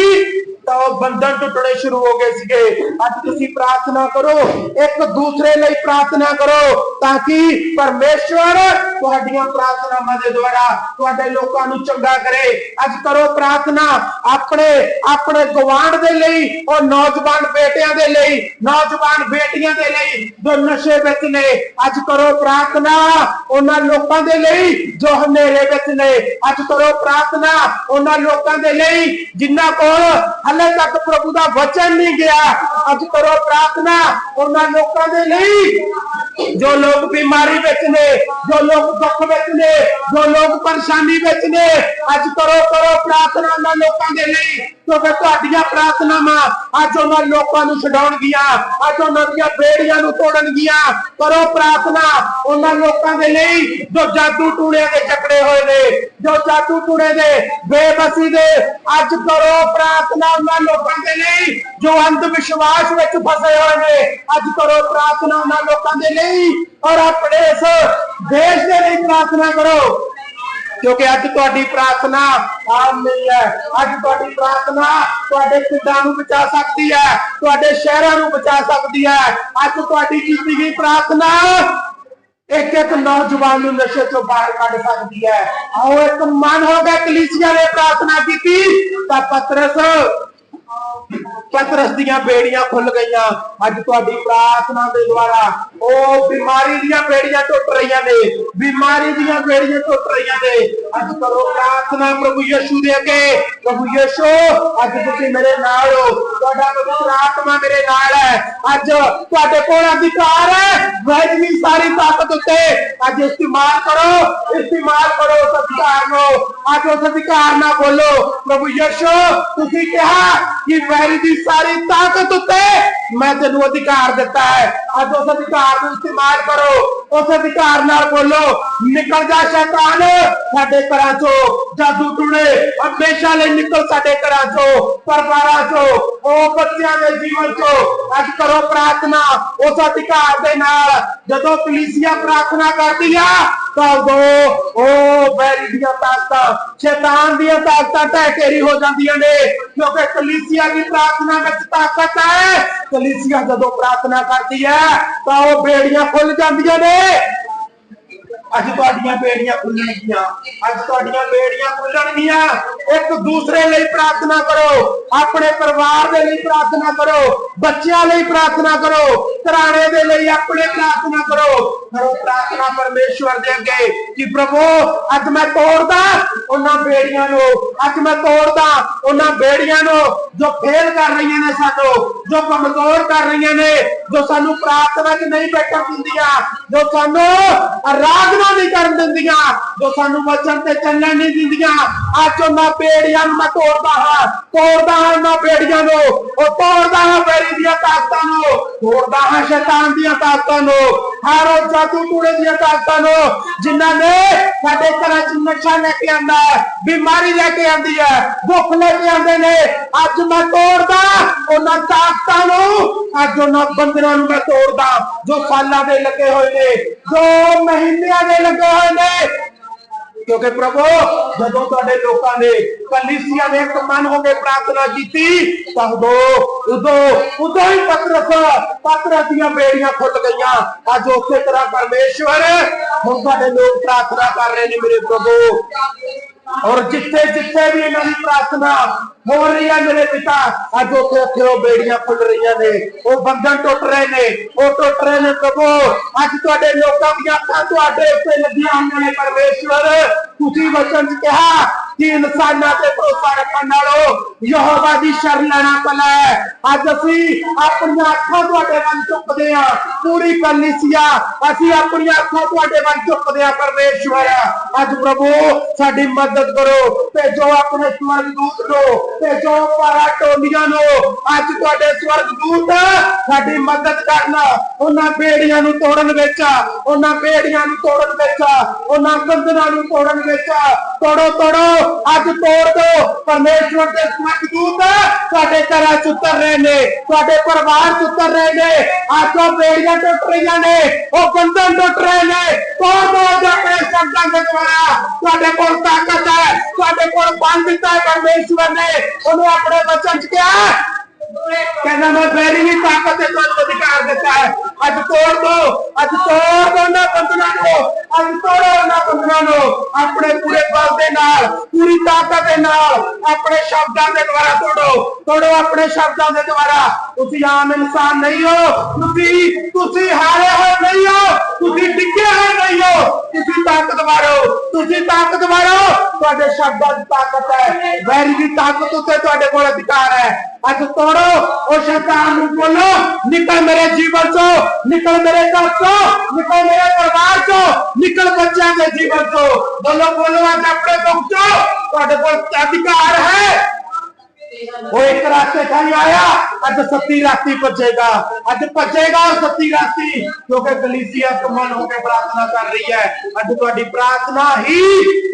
ਤਾਂ ਉਹ ਬੰਧਨ ਟੁੱਟਣੇ ਸ਼ੁਰੂ ਹੋ ਗਏ ਸੀਗੇ। ਅੱਜ ਤੁਸੀਂ ਪ੍ਰਾਰਥਨਾ ਕਰੋ, ਇੱਕ ਦੂਸਰੇ ਲਈ ਪ੍ਰਾਰਥਨਾ ਕਰੋ ਤਾਂ ਕਿ ਪਰਮੇਸ਼ਵਰ ਤੁਹਾਡੀਆਂ ਪ੍ਰਾਰਥਨਾਵਾਂ ਦੇ ਦੁਆਰਾ ਤੁਹਾਡੇ ਲੋਕਾਂ ਨੂੰ ਚੰਗਾ ਕਰੇ। ਅੱਜ ਕਰੋ ਪ੍ਰਾਰਥਨਾ ਆਪਣੇ ਆਪਣੇ ਗਵਾਂਢ ਦੇ ਲਈ ਔਰ ਨੌਜਵਾਨ ਬੇਟਿਆਂ ਦੇ ਲਈ, ਨੌਜਵਾਨ ਬੇਟੀਆਂ ਦੇ ਲਈ ਜੋ ਨਸ਼ੇ ਵਿੱਚ ਨੇ। ਅੱਜ ਕਰੋ ਪ੍ਰਾਰਥਨਾ ਉਹਨਾਂ ਲੋਕਾਂ ਦੇ ਲਈ ਜੋ ਹਨੇਰੇ ਵਿੱਚ ਨੇ। ਅੱਜ ਕਰੋ ਪ੍ਰਾਰਥਨਾ ਉਹਨਾਂ ਲੋਕਾਂ ਦੇ ਲਈ ਜਿਨ੍ਹਾਂ ਕੋਲ ਹਲੇ ਤੱਕ ਪ੍ਰਭੂ ਦਾ ਵਚਨ ਨਹੀਂ ਗਿਆ। ਅੱਜ ਕਰੋ ਪ੍ਰਾਰਥਨਾ ਉਹਨਾਂ ਲੋਕਾਂ ਦੇ ਲਈ। ਜੋ ਲੋਕ ਬਿਮਾਰੀ ਵਿੱਚ ਨੇ, ਜੋ ਲੋਕ ਦੁੱਖ ਵਿੱਚ ਨੇ, ਜੋ ਲੋਕ ਪਰੇਸ਼ਾਨੀ ਵਿੱਚ ਨੇ, ਅੱਜ ਕਰੋ ਕਰੋ ਪ੍ਰਾਰਥਨਾ ਉਹਨਾਂ ਲੋਕਾਂ ਦੇ ਲਈ। ਕਿਉਂਕਿ ਤੁਹਾਡੀਆਂ ਪ੍ਰਾਰਥਨਾਵਾਂ ਅੱਜ ਉਹਨਾਂ ਲੋਕਾਂ ਨੂੰ ਛਡਾਉਣਗੀਆਂ, ਅੱਜ ਉਹਨਾਂ ਦੀਆਂ ਬੇੜੀਆਂ ਨੂੰ ਤੋੜਨਗੀਆਂ। ਕਰੋ ਪ੍ਰਾਰਥਨਾ ਉਹਨਾਂ ਲੋਕਾਂ ਦੇ ਲਈ ਜੋ ਜਾਦੂ ਟੂਣਿਆਂ ਦੇ ਚੱਕੜੇ ਹੋਏ ਨੇ, ਜੋ ਜਾਦੂ ਟੂਣੇ ਦੇ ਬੇਬਸੀ ਦੇ, ਅੱਜ ਕਰੋ ਪ੍ਰਾਰਥਨਾ ਉਹਨਾਂ ਲੋਕਾਂ ਦੇ ਲਈ ਜੋ ਅੰਧ ਵਿਸ਼ਵਾਸ ਵਿੱਚ ਫਸੇ ਹੋਏ ਨੇ, ਅੱਜ ਕਰੋ ਪ੍ਰਾਰਥਨਾ ਉਹਨਾਂ ਲੋਕਾਂ ਦੇ ਲਈ ਔਰ ਆਪਣੇ ਇਸ ਦੇਸ਼ ਦੇ ਲਈ ਪ੍ਰਾਰਥਨਾ ਕਰੋ। ਕਿਉਂਕਿ ਅੱਜ ਤੁਹਾਡੀ ਪ੍ਰਾਰਥਨਾ ਆਮ ਨਹੀਂ ਹੈ। ਅੱਜ ਤੁਹਾਡੀ ਪ੍ਰਾਰਥਨਾ ਤੁਹਾਡੇ ਪਿੰਡਾਂ ਨੂੰ ਬਚਾ ਸਕਦੀ ਹੈ, ਤੁਹਾਡੇ ਸ਼ਹਿਰਾਂ ਨੂੰ ਬਚਾ ਸਕਦੀ ਹੈ। ਅੱਜ ਤੁਹਾਡੀ ਕੀਤੀ ਗਈ ਪ੍ਰਾਰਥਨਾ ਇੱਕ ਇੱਕ ਨੌਜਵਾਨ ਨੂੰ ਨਸ਼ੇ ਤੋਂ ਬਾਹਰ ਕੱਢ ਸਕਦੀ ਹੈ। ਆਓ, ਇੱਕ ਮਨ ਹੋ ਗਿਆ ਕਲੀਸਿਆ ਨੇ ਪ੍ਰਾਰਥਨਾ ਕੀਤੀ ਤਾਂ ਪਤਰਸ ਪਤਰਸ ਦੀਆਂ ਬੇੜੀਆਂ ਖੁੱਲ ਗਈਆਂ। ਅੱਜ ਤੁਹਾਡੀ ਪ੍ਰਾਰਥਨਾ ਦੇ ਦੁਆਰਾ ਉਹ ਬਿਮਾਰੀ ਦੀਆਂ ਬੇੜੀਆਂ ਟੁੱਟ ਰਹੀਆਂ ਨੇ। ਬਿਮਾਰੀ ਦੀਆਂ ਬੇੜੀਆਂ ਟੁੱਟ ਰਹੀਆਂ ਨੇ। ਅੱਜ ਕਰੋ ਪ੍ਰਾਰਥਨਾ ਪ੍ਰਭੂ ਯਿਸੂ ਦੇ ਅੱਗੇ ਪ੍ਰਭੂ ਯਿਸੂ ਅੱਜ ਤੁਸੀਂ ਮੇਰੇ ਨਾਲ ਹੋ ਤੁਹਾਡਾ ਪਵਿੱਤਰ ਆਤਮਾ ਮੇਰੇ ਨਾਲ ਹੈ ਅੱਜ ਤੁਹਾਡੇ ਕੋਲ ਅਧਿਕਾਰ ਹੈ ਵੈਜਨੀ ਸਾਰੀ ਤਾਕਤ ਉੱਤੇ ਅੱਜ ਇਸਤੇਮਾਲ ਕਰੋ ਇਸਤੇਮਾਲ ਕਰੋ ਉਸ ਅਧਿਕਾਰ ਨੂੰ ਅੱਜ ਉਸ ਅਧਿਕਾਰ ਨਾਲ ਬੋਲੋ ਪ੍ਰਭੂ ਯਿਸੂ ਤੁਸੀਂ ਕਿਹਾ ਕਿ ਵੈਰੀ ਦੀ ਸਾਰੀ ਤਾਕਤ ਉੱਤੇ ਮੈਂ ਤੈਨੂੰ ਅਧਿਕਾਰ ਦਿੱਤਾ ਹੈ ਅੱਜ ਉਸ ਅਧਿਕਾਰ ਨੂੰ ਇਸਤੇਮਾਲ ਕਰੋ ਉਸ ਅਧਿਕਾਰ ਨਾਲ ਬੋਲੋ ਨਿਕਲ ਜਾ ਸ਼ੈਤਾਨ ਸਾਡੇ ਘਰਾਂ ਚੋਂ ਜਾਦੂ ਟੂਣੇ ਹਮੇਸ਼ਾ ਲਈ ਨਿਕਲ ਸਾਡੇ ਘਰਾਂ ਚੋਂ, ਪਰਿਵਾਰਾਂ ਚੋਂ, ਉਹ ਬੱਚਿਆਂ ਦੇ ਜੀਵਨ ਚੋਂ। ਅੱਜ ਕਰੋ ਪ੍ਰਾਰਥਨਾ ਉਸ ਅਧਿਕਾਰ ਦੇ ਨਾਲ। ਜਦੋਂ ਕਲੀਸਿਆ ਪ੍ਰਾਰਥਨਾ ਕਰਦੀ ਆ, ਤਾਂ ਉਦੋਂ ਉਹ ਬੈਰੀ ਦੀਆਂ ਤਾਕਤਾਂ, ਸ਼ੈਤਾਨ ਦੀਆਂ ਤਾਕਤਾਂ ਢਹਿ ਢੇਰੀ ਹੋ ਜਾਂਦੀਆਂ ਨੇ। ਕਿਉਂਕਿ ਕਲੀਸਿਆ ਦੀ ਪ੍ਰਾਰਥਨਾ ਵਿੱਚ ਤਾਕਤ ਹੈ। ਕਲੀਸਿਆ ਜਦੋਂ ਪ੍ਰਾਰਥਨਾ ਕਰਦੀ ਹੈ, ਤਾਂ ਉਹ ਬੇੜੀਆਂ ਖੁੱਲ ਜਾਂਦੀਆਂ ਨੇ। ਅੱਜ ਤੁਹਾਡੀਆਂ ਬੇੜੀਆਂ ਖੁੱਲਣਗੀਆਂ। ਅੱਜ ਤੁਹਾਡੀਆਂ ਬੇੜੀਆਂ ਖੁੱਲਣਗੀਆਂ। ਇੱਕ ਦੂਸਰੇ ਲਈ ਪ੍ਰਾਰਥਨਾ ਕਰੋ। ਆਪਣੇ ਪਰਿਵਾਰ ਦੇ ਲਈ ਪ੍ਰਾਰਥਨਾ ਕਰੋ। ਬੱਚਿਆਂ ਲਈ ਪ੍ਰਾਰਥਨਾ ਕਰੋ। ਘਰਾਣੇ ਦੇ ਲਈ ਆਪਣੇ ਪ੍ਰਾਰਥਨਾ ਕਰੋ। ਕਰੋ ਪ੍ਰਾਰਥਨਾ ਪਰਮੇਸ਼ਵਰ ਦੇ ਅੱਗੇ ਕਿ ਪ੍ਰਭੂ, ਅੱਜ ਮੈਂ ਤੋੜਦਾ ਉਹਨਾਂ ਬੇੜੀਆਂ ਨੂੰ। ਅੱਜ ਮੈਂ ਤੋੜਦਾ ਉਹਨਾਂ ਬੇੜੀਆਂ ਨੂੰ ਜੋ ਫੇਲ ਕਰ ਰਹੀਆਂ ਨੇ ਸਾਨੂੰ, ਜੋ ਕਮਜ਼ੋਰ ਕਰ ਰਹੀਆਂ ਨੇ, ਜੋ ਸਾਨੂੰ ਪ੍ਰਾਰਥਨਾ 'ਚ ਨਹੀਂ ਬੈਠਣ ਦਿੰਦੀਆਂ, ਜੋ ਸਾਨੂੰ ਆਰਾਧਨਾ ਨਹੀਂ ਕਰਨ ਦਿੰਦੀਆਂ, ਜੋ ਸਾਨੂੰ ਬਚਣ ਤੇ ਚੱਲਣ ਨਹੀਂ ਦਿੰਦੀਆਂ। ਅੱਜ ਉਹਨਾਂ ਬੇੜੀਆਂ ਨੂੰ ਮੈਂ ਤੋੜਦਾ ਹਾਂ ਤੋੜਦਾ ਹਾਂ ਮੈਂ ਬੇੜੀਆਂ ਨੂੰ। ਉਹ ਤੋੜਦਾ ਹਾਂ ਬੇੜੀ ਦੀਆਂ ਤਾਕਤਾਂ ਨੂੰ, ਤੋੜਦਾ ਹਾਂ ਸ਼ੈਤਾਨ ਦੀਆਂ ਤਾਕਤਾਂ ਨੂੰ। ਹਰ ਜਾਦੂ ਟੂੜੇ ਦੀਆਂ ਤਾਕਤਾਂ ਨੂੰ ਜਿਨ੍ਹਾਂ ਨੇ ਸਾਡੇ ਘਰਾਂ 'ਚ ਨਸ਼ਾ ਲੈ ਕੇ ਆਂਦਾ ਹੈ, ਬਿਮਾਰੀ ਲੈ ਕੇ ਆਂਦੀ ਹੈ, ਭੁੱਖ ਲੈ ਕੇ ਆਂਦੇ ਨੇ, ਅੱਜ ਮੈਂ ਤੋੜਦਾ, ਉਹਨਾਂ ਤਾਕਤਾਂ ਨੂੰ, ਅੱਜ ਉਹਨਾਂ ਬੰਦਰਾਂ ਨੂੰ ਮੈਂ ਤੋੜਦਾ, ਜੋ ਸਾਲਾਂ ਦੇ ਲੱਗੇ ਹੋਏ ਨੇ ਜੋ ਮਹੀਨਿਆਂ ਦੇ ਲੱਗੇ ਹੋਏ ਨੇ ਕਿਉਂਕਿ ਪ੍ਰਭੂ, ਜਦੋਂ ਤੁਹਾਡੇ ਲੋਕਾਂ ਨੇ ਕਲੀਸਿਆ ਨੇ ਇੱਕ ਮਨ ਹੋ ਕੇ ਪ੍ਰਾਰਥਨਾ ਕੀਤੀ, ਤਾਂ ਉਦੋਂ ਉਦੋਂ ਉਦੋਂ ਹੀ ਪਤਰਸ ਪਤਰਸ ਦੀਆਂ ਬੇੜੀਆਂ ਖੁੱਲ ਗਈਆਂ। ਅੱਜ ਉਸੇ ਤਰ੍ਹਾਂ ਪਰਮੇਸ਼ਵਰ, ਹੁਣ ਤੁਹਾਡੇ ਲੋਕ ਪ੍ਰਾਰਥਨਾ ਕਰ ਰਹੇ ਨੇ ਮੇਰੇ ਪ੍ਰਭੂ। ਔਰ ਜਿੱਥੇ ਜਿੱਥੇ ਵੀ ਇਹਨਾਂ ਦੀ ਪ੍ਰਾਰਥਨਾ ਹੋ ਰਹੀ ਹੈ ਮੇਰੇ ਪਿਤਾ, ਅੱਜ ਉੱਥੇ ਉੱਥੇ ਉਹ ਬੇੜੀਆਂ ਫੁੱਲ ਰਹੀਆਂ ਨੇ, ਉਹ ਬੰਧਨ ਟੁੱਟ ਰਹੇ ਨੇ, ਉਹ ਟੁੱਟ ਰਹੇ ਨੇ ਪ੍ਰਭੂ। ਅੱਜ ਤੁਹਾਡੇ ਲੋਕਾਂ ਦੀਆਂ ਅੱਖਾਂ ਤੁਹਾਡੇ ਉੱਤੇ ਲੱਗੀਆਂ ਹੋਈਆਂ ਨੇ, ਪਰਮੇਸ਼ਵਰ। ਤੁਸੀਂ ਵਚਨ ਚ ਕਿਹਾ ਕਿ ਇਨਸਾਨਾਂ ਤੇ ਭਰੋਸਾ ਰੱਖਣ ਨਾਲੋਂ ਯਹੋਵਾ ਦੀ ਸ਼ਰਨ ਲੈਣਾ ਭਲਾ ਹੈ। ਅੱਜ ਅਸੀਂ ਆਪਣੀਆਂ ਅੱਖਾਂ ਤੁਹਾਡੇ ਵੱਲ ਚੁੱਕਦੇ ਹਾਂ। ਪੂਰੀ ਕਲੀਸਿਆ ਅਸੀਂ ਆਪਣੀਆਂ ਅੱਖਾਂ ਤੁਹਾਡੇ ਵੱਲ ਝੁਕਦੇ ਆ ਪਰਮੇਸ਼ਵਰ। ਅੱਜ ਪ੍ਰਭੂ, ਸਾਡੀ ਮਦਦ ਕਰੋ। ਭੇਜੋ ਆਪਣੇ ਸਵਰਗਦੂਤ ਨੂੰ। ਭੇਜੋ ਪਾਰਾ ਟੋਲੀਆਂ ਨੂੰ। ਅੱਜ ਤੁਹਾਡੇ ਸਵਰਗ ਦੂਤ ਸਾਡੀ ਮਦਦ ਕਰਨਾ। ਉਹਨਾਂ ਬੇੜੀਆਂ ਨੂੰ ਤੋੜਨ ਵਿੱਚ, ਉਹਨਾਂ ਬੇੜੀਆਂ ਨੂੰ ਤੋੜਨ ਵਿੱਚ, ਉਹਨਾਂ ਬੰਧਨਾਂ ਨੂੰ ਤੋੜਨ ਵਿੱਚ। ਤੋੜੋ ਤੋੜੋ। ਅੱਜ ਤੋੜ ਦੋ। ਪਰਮੇਸ਼ਵਰ ਦੇ ਸਵਰਗਦੂਤ ਤੁਹਾਡੇ ਘਰਾਂ ਚ ਉਤਰ ਰਹੇ ਨੇ, ਤੁਹਾਡੇ ਪਰਿਵਾਰ ਚ ਉਤਰ ਰਹੇ ਨੇ। ਅੱਜ ਉਹ ਬੇੜੀਆਂ ਟੁੱਟ ਰਹੀਆਂ ਨੇ, ਉਹ ਬੰਧਨ ਟੁੱਟ ਰਹੇ ਨੇ। ਤੋੜ ਦੋ ਅੱਜ ਆਪਣੇ ਸ਼ਬਦਾਂ ਦੇ ਦੁਆਰਾ ਤੁਹਾਡੇ ਕੋਲ ਤਾਕਤ ਹੈ, ਤੁਹਾਡੇ ਕੋਲ ਬਲ ਦਿੱਤਾ ਹੈ ਪਰਮੇਸ਼ਵਰ ਨੇ। ਉਹਨੇ ਆਪਣੇ ਵਚਨ ਚ ਕਿਹਾ, ਕਹਿੰਦਾ ਮੈਂ ਮੇਰੀ ਵੀ ਤਾਕਤ ਤੇ ਤੁਹਾਨੂੰ ਅਧਿਕਾਰ ਦਿੱਤਾ ਹੈ। ਅੱਜ ਤੋੜ ਦੋ, ਅੱਜ ਤੋੜ ਦੋ ਨਾ ਬੰਦਨਾ ਨੂੰ, ਅੱਜ ਤੋੜੋ ਨਾ ਬੰਦਨਾ ਨੂੰ। ਆਪਣੇ ਪੂਰੇ ਬਲ ਦੇ ਨਾਲ, ਪੂਰੀ ਤਾਕਤ ਦੇ ਨਾਲ ਆਪਣੇ ਸ਼ਬਦਾਂ ਦੇ ਦੁਆਰਾ ਤੋੜੋ ਤੋੜੋ ਆਪਣੇ ਸ਼ਬਦਾਂ ਦੇ ਦੁਆਰਾ। ਤੁਸੀਂ ਆਮ ਇਨਸਾਨ ਨਹੀਂ ਹੋ, ਤੁਸੀਂ ਤੁਸੀਂ ਹਾਰੇ ਹੋਏ ਨਹੀਂ ਹੋ, ਤੁਸੀਂ ਡਿੱਗੇ ਹੋਏ ਨਹੀਂ ਹੋ। ਤੁਸੀਂ ਤਾਕਤਵਰ ਹੋ, ਤੁਸੀਂ ਤਾਕਤਵਰ ਹੋ। ਤੁਹਾਡੇ ਸ਼ਬਦਾਂ ਦੀ ਤਾਕਤ ਹੈ, ਵੈਰੀ ਦੀ ਤਾਕਤ ਉੱਤੇ ਤੁਹਾਡੇ ਕੋਲ ਅਧਿਕਾਰ ਹੈ। ਅੱਜ ਤੋੜੋ, ਉਹ ਸ਼ੈਤਾਨ ਨੂੰ ਬੋਲੋ, ਨਿਕਲ ਮੇਰੇ ਜੀਵਨ ਚੋਂ, ਨਿਕਲ ਮੇਰੇ ਘਰ ਚੋਂ, ਨਿਕਲ ਮੇਰੇ ਪਰਿਵਾਰ ਚੋਂ, ਨਿਕਲ ਬੱਚਿਆਂ ਦੇ ਜੀਵਨ ਚੋਂ। ਬੋਲੋ ਬੋਲੋ, ਅੱਜ ਆਪਣੇ ਮੁਖ ਚੋਂ, ਤੁਹਾਡੇ ਕੋਲ ਅਧਿਕਾਰ ਹੈ। ਉਹ ਇੱਕ ਰਾਸਤੇ ਖਾਈ ਆਇਆ। ਅੱਜ ਸੱਤੀ ਰਾਤੀ ਭੱਜੇਗਾ। ਅੱਜ ਭੱਜੇਗਾ ਸੱਤੀ ਰਾਤੀ ਕਿਉਂਕਿ ਕਲੀਸਿਆ ਕਮਨ ਹੋ ਕੇ ਪ੍ਰਾਰਥਨਾ ਕਰ ਰਹੀ ਹੈ। ਅੱਜ ਤੁਹਾਡੀ ਪ੍ਰਾਰਥਨਾ ਹੀ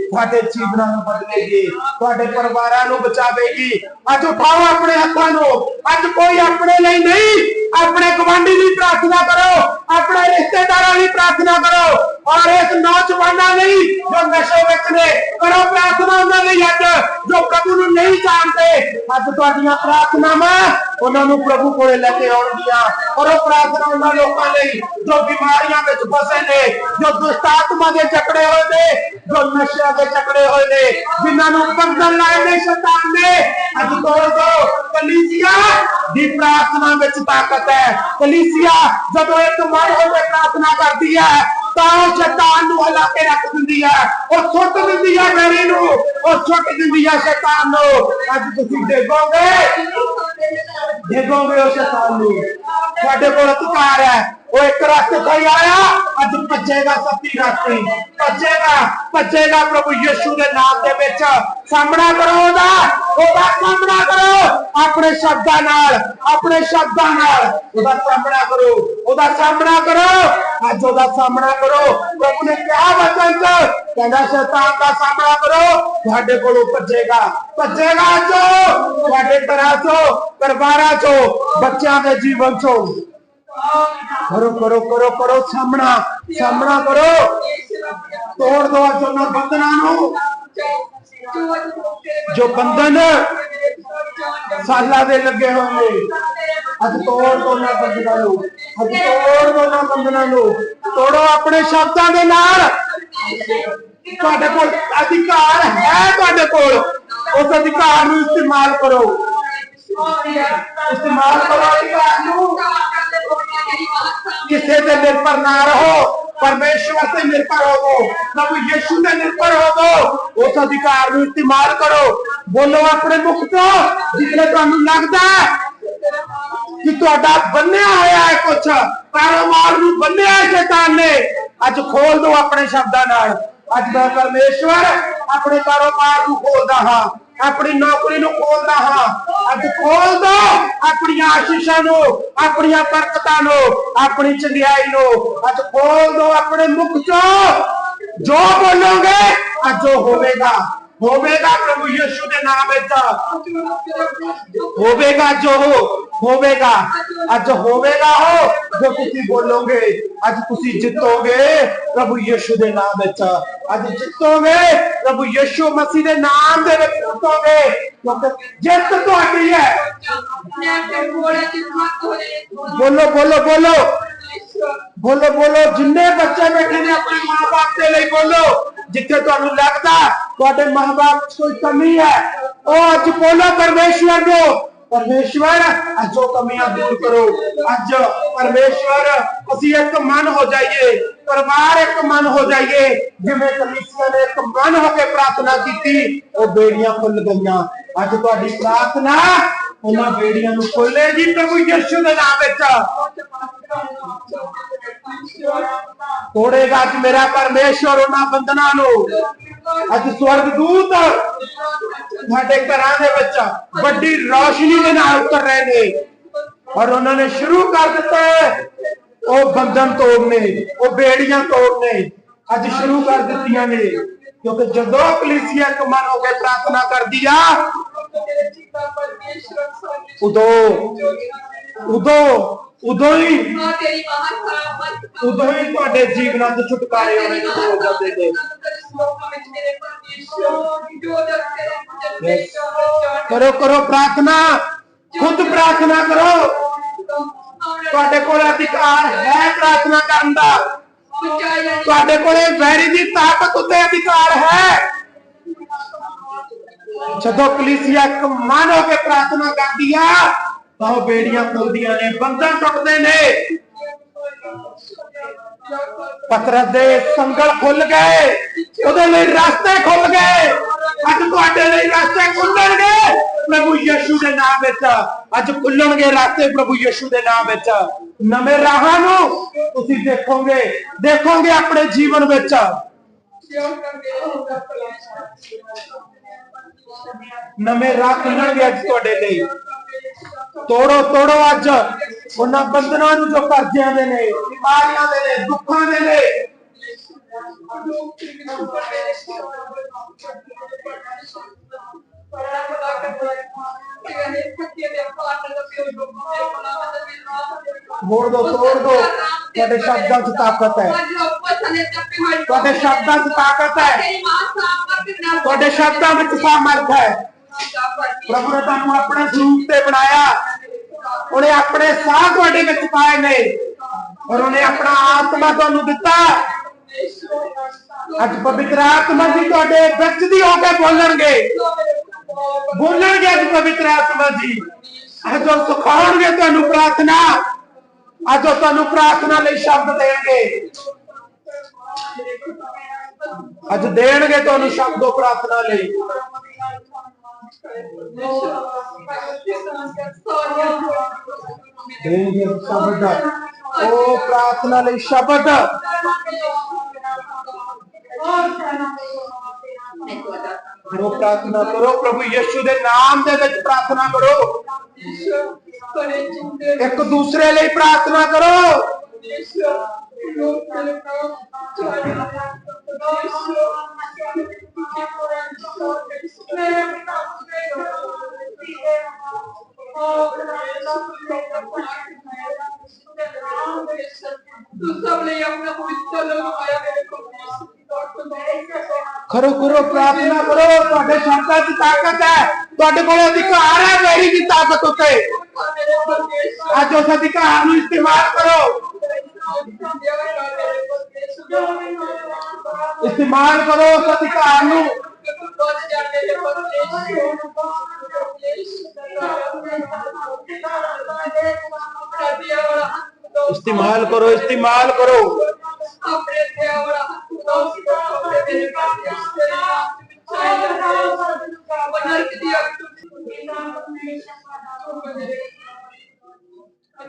ਤੁਹਾਡੇ ਜੀਵਨਾਂ ਨੂੰ ਬਦਲੇਗੀ, ਤੁਹਾਡੇ ਪਰਿਵਾਰਾਂ ਨੂੰ ਬਚਾਵੇਗੀ। ਅੱਜ ਉਠਾਓ ਆਪਣੇ ਹੱਥਾਂ ਨੂੰ। ਅੱਜ ਕੋਈ ਆਪਣੇ ਲਈ ਨਹੀਂ। ਆਪਣੇ ਗਵਾਂਢੀ ਦੀ ਪ੍ਰਾਰਥਨਾ ਕਰੋ। ਆਪਣੇ ਰਿਸ਼ਤੇਦਾਰਾਂ ਦੀ ਪ੍ਰਾਰਥਨਾ ਕਰੋ। ਔਰ ਇਸ ਨੌਜਵਾਨਾਂ ਲਈ ਜੋ ਨਸ਼ੇ ਵਿੱਚ ਨੇ, ਕਰੋ ਪ੍ਰਾਰਥਨਾ ਉਹਨਾਂ ਲਈ ਅੱਜ, ਜੋ ਪ੍ਰਭੂ ਨੂੰ ਨਹੀਂ ਜਾਣਦੇ। ਅੱਜ ਤੁਹਾਡੀਆਂ ਪ੍ਰਾਰਥਨਾਵਾਂ ਉਹਨਾਂ ਨੂੰ ਪ੍ਰਭੂ ਕੋਲੇ ਲੈ ਕੇ ਆਉਣਗੀਆਂ। ਔਰ ਉਹ ਪ੍ਰਾਰਥਨਾ ਉਹਨਾਂ ਲੋਕਾਂ ਲਈ, ਜੋ ਬਿਮਾਰੀਆਂ ਵਿੱਚ ਫਸੇ ਨੇ, ਜੋ ਦੁਸ਼ਟ ਆਤਮਾ ਦੇ ਚੱਕੜੇ ਹੋਏ ਨੇ, ਜੋ ਨਸ਼ਿਆਂ ਦੇ ਚੱਕੜੇ ਹੋਏ ਨੇ, ਜਿਨ੍ਹਾਂ ਨੂੰ ਬੰਧਨ ਲਾਏ ਨੇ ਸ਼ੈਤਾਨ ਨੇ। ਅੱਜ ਤੋੜ ਦੋ। ਕਲੀਸਿਆ ਦੀ ਪ੍ਰਾਰਥਨਾ ਵਿੱਚ ਤਾਕਤ ਹੈ। ਕਲੀਸਿਆ ਜਦੋਂ ਇੱਕ ਮਨ ਹੋ ਕੇ ਪ੍ਰਾਰਥਨਾ ਕਰਦੀ ਹੈ ਤਾਂ ਉਹ ਸ਼ੈਤਾਨ ਨੂੰ ਹਲਾ ਕੇ ਰੱਖ ਦਿੰਦੀ ਹੈ ਉਹ ਸੁੱਟ ਦਿੰਦੀ ਹੈ ਮੇਰੀ ਨੂੰ। ਉਹ ਸੁੱਟ ਦਿੰਦੀ ਹੈ ਸ਼ੈਤਾਨ ਨੂੰ। ਅੱਜ ਤੁਸੀਂ ਦੇਖੋਗੇ। ਦੇਖੋਗੇ ਉਹ ਸ਼ੈਤਾਨ ਨੂੰ। ਤੁਹਾਡੇ ਕੋਲ ਅਧਿਕਾਰ ਹੈ। ਉਹ ਇੱਕ ਰਸਤੇ ਤੋਂ ਹੀ ਆਇਆ। ਅੱਜ ਭੱਜੇਗਾ ਸੱਤੀ ਰਸਤੇ। ਭੱਜੇਗਾ ਭੱਜੇਗਾ ਪ੍ਰਭੂ ਯਿਸੂ ਦੇ ਨਾਮ ਦੇ ਵਿੱਚ। ਸਾਹਮਣਾ ਕਰੋ ਉਹਦਾ। ਉਹਦਾ ਸਾਹਮਣਾ ਕਰੋ। ਆਪਣੇ ਸ਼ਬਦਾਂ ਨਾਲ, ਆਪਣੇ ਸ਼ਬਦਾਂ ਨਾਲ। ਉਹਦਾ ਸਾਹਮਣਾ ਕਰੋ। ਉਹਦਾ ਸਾਹਮਣਾ ਕਰੋ। ਅੱਜ ਉਹਦਾ ਸਾਹਮਣਾ ਕਰੋ। ਪ੍ਰਭੂ ਨੇ ਕਿਹਾ ਵਚਨ ਚ, ਕਹਿੰਦਾ, ਸ਼ੈਤਾਨ ਦਾ ਸਾਹਮਣਾ ਕਰੋ। ਤੁਹਾਡੇ ਕੋਲੋਂ ਭੱਜੇਗਾ। ਭੱਜੇਗਾ ਜੋ। ਤੁਹਾਡੇ ਘਰਾਂ ਚੋਂ ਪਰਿਵਾਰਾਂ ਚੋ, ਬੱਚਿਆਂ ਦੇ ਜੀਵਨ ਚੋ। ਕਰੋ ਕਰੋ ਕਰੋ ਕਰੋ, ਸਾਹਮਣਾ ਸਾਹਮਣਾ ਕਰੋ। ਤੋੜ ਦੋ ਅੱਜ ਉਹਨਾਂ ਬੰਧਨਾਂ ਨੂੰ। ਜੋ ਬੰਧਨ ਸਾਲਾਂ ਦੇ ਲੱਗੇ ਹੋਏ ਨੇ ਅੱਜ ਤੋੜ ਦੋ ਨਾ ਬੰਧਨਾਂ ਨੂੰ। ਅੱਜ ਤੋੜ ਦੋ ਨਾ ਬੰਧਨਾਂ ਨੂੰ। ਤੋੜੋ ਆਪਣੇ ਸ਼ਬਦਾਂ ਦੇ ਨਾਲ। ਤੁਹਾਡੇ ਕੋਲ ਅਧਿਕਾਰ ਹੈ ਤੁਹਾਡੇ ਕੋਲ। ਉਸ ਅਧਿਕਾਰ ਨੂੰ ਇਸਤੇਮਾਲ ਕਰੋ। ਇਸਤੇਮਾਲ ਕਰੋ ਅਧਿਕਾਰ ਨੂੰ। ਕਿਸੇ ਤੇ ਨਿਰਭਰ ਨਾ ਰਹੋ, ਪਰਮੇਸ਼ਵਰ ਤੇ ਨਿਰਭਰ ਹੋਵੋ। ਪ੍ਰਭੂ ਯਿਸੂ ਤੇ ਨਿਰਭਰ ਹੋਵੋ। ਉਸ ਅਧਿਕਾਰ ਨੂੰ ਇਸਤੇਮਾਲ ਕਰੋ। ਬੋਲੋ ਆਪਣੇ ਮੁਖ ਤੋਂ, ਜਿੱਥੇ ਤੁਹਾਨੂੰ ਲੱਗਦਾ ਕਿ ਤੁਹਾਡਾ ਬੰਨਿਆ ਹੋਇਆ ਹੈ ਕੁਛ ਕਾਰੋਬਾਰ ਨੂੰ ਬੰਨਿਆ ਹੈ ਸ਼ੈਤਾਨ। ਨੇ ਅੱਜ ਖੋਲ ਦਿਓ ਆਪਣੇ ਸ਼ਬਦਾਂ ਨਾਲ। ਅੱਜ ਮੈਂ ਪਰਮੇਸ਼ਵਰ ਆਪਣੇ ਕਾਰੋਬਾਰ ਨੂੰ ਖੋਲਦਾ ਹਾਂ। ਆਪਣੀ ਨੌਕਰੀ ਨੂੰ ਖੋਲਦਾ ਹਾਂ। ਅੱਜ ਖੋਲ ਦੋ ਆਪਣੀਆਂ ਆਸ਼ੀਸ਼ਾਂ ਨੂੰ, ਆਪਣੀਆਂ ਬਰਕਤਾਂ ਨੂੰ, ਆਪਣੀ ਚੰਗਿਆਈ ਨੂੰ। ਅੱਜ ਖੋਲ ਦੋ ਆਪਣੇ ਮੁਖ ਚੋਂ। ਜੋ ਬੋਲੋਗੇ, ਅੱਜ ਉਹ ਹੋਵੇਗਾ। ਹੋਵੇਗਾ ਪ੍ਰਭੂ ਯਿਸੂ ਦੇ ਨਾਮ ਵਿੱਚ ਹੋਵੇਗਾ ਜੋ ਹੋਵੇਗਾ ਅੱਜ ਹੋਵੇਗਾ ਹੋ ਜੋ ਤੁਸੀਂ ਬੋਲੋਗੇ ਅੱਜ ਤੁਸੀਂ ਜਿੱਤੋਗੇ ਪ੍ਰਭੂ ਯਿਸੂ ਦੇ ਨਾਮ ਵਿੱਚ ਅੱਜ ਜਿੱਤੋਗੇ ਪ੍ਰਭੂ ਯਿਸੂ ਮਸੀਹ ਦੇ ਨਾਮ ਦੇ ਵਿੱਚ ਜਿੱਤੋਗੇ ਕਿਉਂਕਿ ਜਿੱਤ ਤੁਹਾਡੀ ਹੈ ਬੋਲੋ ਬੋਲੋ ਬੋਲੋ ਬੋਲੋ ਬੋਲੋ ਜਿੰਨੇ ਬੱਚੇ ਬੈਠੇ ਨੇ ਆਪਣੇ ਮਾਪੇ ਦੇ ਲਈ ਬੋਲੋ ਜਿੱਥੇ ਤੁਹਾਨੂੰ ਲੱਗਦਾ ਤੁਹਾਡੇ ਮਾਪੇ ਵਿੱਚ ਕੋਈ ਕਮੀ ਹੈ, ਉਹ ਅੱਜ ਬੋਲੋ ਪਰਮੇਸ਼ਵਰ ਨੂੰ। ਪਰਮੇਸ਼ਵਰ, ਅੱਜ ਉਹ ਕਮੀਆਂ ਦੂਰ ਕਰੋ। ਅੱਜ ਪਰਮੇਸ਼ਵਰ, ਅਸੀਂ ਇੱਕ ਮਨ ਹੋ ਜਾਈਏ, ਪਰਿਵਾਰ ਇੱਕ ਮਨ ਹੋ ਜਾਈਏ। ਜਿਵੇਂ ਕਲੀਸਿਆ ਨੇ ਇੱਕ ਮਨ ਹੋ ਕੇ ਪ੍ਰਾਰਥਨਾ ਕੀਤੀ, ਉਹ ਬੇੜੀਆਂ ਖੁੱਲ ਗਈਆਂ। ਅੱਜ ਤੁਹਾਡੀ ਪ੍ਰਾਰਥਨਾ ਉਹਨਾਂ ਬੇੜੀਆਂ ਨੂੰ ਖੋਲੇ ਜੀ ਪ੍ਰਭੂ ਯਿਸੂ ਦੇ ਨਾਮ ਵਿੱਚ। ਤੋੜੇਗਾ ਅੱਜ ਮੇਰਾ ਪਰਮੇਸ਼ਵਰ ਉਹਨਾਂ ਬੰਧਨਾਂ ਨੂੰ। ਅੱਜ ਸਵਰਗ ਦੂਤ ਸਾਡੇ ਘਰਾਂ ਦੇ ਵਿੱਚ ਵੱਡੀ ਰੌਸ਼ਨੀ ਦੇ ਨਾਲ ਉਤਰ ਰਹੇ ਨੇ। ਔਰ ਉਹਨਾਂ ਨੇ ਸ਼ੁਰੂ ਕਰ ਦਿੱਤਾ ਉਹ ਬੰਧਨ ਤੋੜਨੇ, ਉਹ ਬੇੜੀਆਂ ਤੋੜਨੇ, ਅੱਜ ਸ਼ੁਰੂ ਕਰ ਦਿੱਤੀਆਂ ਨੇ। ਕਿਉਂਕਿ ਜਦੋਂ ਕਲੀਸਿਆ ਇੱਕ ਮਨ ਹੋ ਕੇ ਪ੍ਰਾਰਥਨਾ ਕਰਦੀ ਆ ਉਦੋਂ ਉਦੋਂ ਉਦੋਂ ਹੀ ਉਦੋਂ ਹੀ ਤੁਹਾਡੇ ਜੀਵਨਾਂ ਤੋਂ ਛੁਟਕਾਰੇ ਹੋਣੇ ਸ਼ੁਰੂ ਹੋ ਜਾਂਦੇ ਨੇ ਕਰੋ ਕਰੋ ਪ੍ਰਾਰਥਨਾ ਖੁਦ ਪ੍ਰਾਰਥਨਾ ਕਰੋ ਤੁਹਾਡੇ ਕੋਲ ਅਧਿਕਾਰ ਹੈ ਪ੍ਰਾਰਥਨਾ ਕਰਨ ਦਾ ਤੁਹਾਡੇ ਕੋਲੇ ਵੈਰੀ ਦੀ ਤਾਕਤ ਉੱਤੇ ਅਧਿਕਾਰ ਹੈ ਜਦੋਂ ਕਲੀਸਿਆ ਇੱਕ ਮਨ ਹੋ ਕੇ ਪ੍ਰਾਰਥਨਾ ਕਰਦੀ ਆ ਤਾਂ ਉਹ ਬੇੜੀਆਂ ਖੁੱਲਦੀਆਂ ਨੇ ਬੰਧਨ ਟੁੱਟਦੇ ਨੇ ਪਤਰਸ ਦੇ ਸੰਗਲ ਖੁੱਲ ਗਏ ਉਹਦੇ ਲਈ ਰਸਤੇ ਖੁੱਲ ਗਏ ਅੱਜ ਤੁਹਾਡੇ ਲਈ ਰਸਤੇ ਖੁੱਲਣਗੇ ਪ੍ਰਭੂ ਯਿਸੂ ਦੇ ਨਾਮ ਵਿੱਚ ਅੱਜ ਖੁੱਲਣਗੇ ਰਸਤੇ ਪ੍ਰਭੂ ਯਿਸੂ ਦੇ ਨਾਮ ਵਿੱਚ ਨਵੇਂ ਰਾਹਾਂ ਨੂੰ ਤੁਸੀਂ ਦੇਖੋਗੇ ਦੇਖੋਗੇ ਆਪਣੇ ਜੀਵਨ ਵਿੱਚ ਨਵੇਂ ਰਾਹ ਖੁੱਲਣਗੇ ਅੱਜ ਤੁਹਾਡੇ ਲਈ। ਤੋੜੋ ਤੋੜੋ ਅੱਜ। ਉਹਨਾਂ ਬੰਧਨਾਂ ਨੂੰ ਜੋ ਕਰਜ਼ਿਆਂ ਦੇ ਨੇ, ਬਿਮਾਰੀਆਂ ਦੇ ਨੇ, ਦੁੱਖਾਂ ਦੇ ਨੇ। ਮੋੜ ਦੋ, ਤੋੜ ਦੋ। ਤੁਹਾਡੇ ਸ਼ਬਦਾਂ 'ਚ ਤਾਕਤ ਹੈ। ਤੁਹਾਡੇ ਸ਼ਬਦਾਂ 'ਚ ਤਾਕਤ ਹੈ। ਤੁਹਾਡੇ ਸ਼ਬਦਾਂ ਵਿੱਚ ਸਾਮਰਥ ਹੈ। ਪ੍ਰਭੂ ਨੇ ਤੁਹਾਨੂੰ ਆਪਣੇ ਸਰੂਪ ਤੇ ਬਣਾਇਆ। ਉਹਨੇ ਆਪਣੇ ਸਾਹ ਤੁਹਾਡੇ ਵਿੱਚ ਪਾਏ ਨੇ। ਔਰ ਉਹਨੇ ਆਪਣਾ ਆਤਮਾ ਤੁਹਾਨੂੰ ਦਿੱਤਾ। ਅੱਜ ਪਵਿੱਤਰ ਆਤਮਾ ਜੀ ਤੁਹਾਡੇ ਵਿੱਚ ਦੀ ਹੋ ਕੇ ਬੋਲਣਗੇ। ਬੋਲਣਗੇ ਅੱਜ ਪਵਿੱਤਰ ਆਤਮਾ ਜੀ ਅੱਜ ਉਹ ਸਿਖਾਉਣਗੇ ਤੁਹਾਨੂੰ ਪ੍ਰਾਰਥਨਾ ਅੱਜ ਉਹ ਤੁਹਾਨੂੰ ਪ੍ਰਾਰਥਨਾ ਲਈ ਸ਼ਬਦ ਦੇਣਗੇ ਅੱਜ ਦੇਣਗੇ ਤੁਹਾਨੂੰ ਸ਼ਬਦੋ ਪ੍ਰਾਰਥਨਾ ਲਈ ਦੇਣਗੇ ਸ਼ਬਦ ਉਹ ਪ੍ਰਾਰਥਨਾ ਲਈ ਸ਼ਬਦ ਕਰੋ ਪ੍ਰਾਰਥਨਾ ਕਰੋ, ਪ੍ਰਭੂ ਯਿਸੂ ਦੇ ਨਾਮ ਦੇ ਵਿੱਚ ਪ੍ਰਾਰਥਨਾ ਕਰੋ। ਇੱਕ ਦੂਸਰੇ ਲਈ ਪ੍ਰਾਰਥਨਾ ਕਰੋ। ਤੂੰ ਸਭ ਲਈ ਆਪਣਾ ਪਵਿੱਤਰ ਲਗਾਇਆ ਮੇਰੇ ਕਰੋ ਕਰੋ, ਪ੍ਰਾਰਥਨਾ ਕਰੋ। ਤੁਹਾਡੇ ਸ਼ਬਦਾਂ 'ਚ ਤਾਕਤ ਹੈ। ਤੁਹਾਡੇ ਕੋਲ ਅਧਿਕਾਰ ਹੈ ਮੇਰੀ ਦੀ ਤਾਕਤ ਉੱਤੇ। ਅੱਜ ਉਸ ਅਧਿਕਾਰ ਨੂੰ ਇਸਤੇਮਾਲ ਕਰੋ। ਇਸਤੇਮਾਲ ਕਰੋ ਉਸ ਅਧਿਕਾਰ ਨੂੰ। ਇਸਤੇਮਾਲ ਕਰੋ ਇਸਤੇਮਾਲ ਕਰੋ।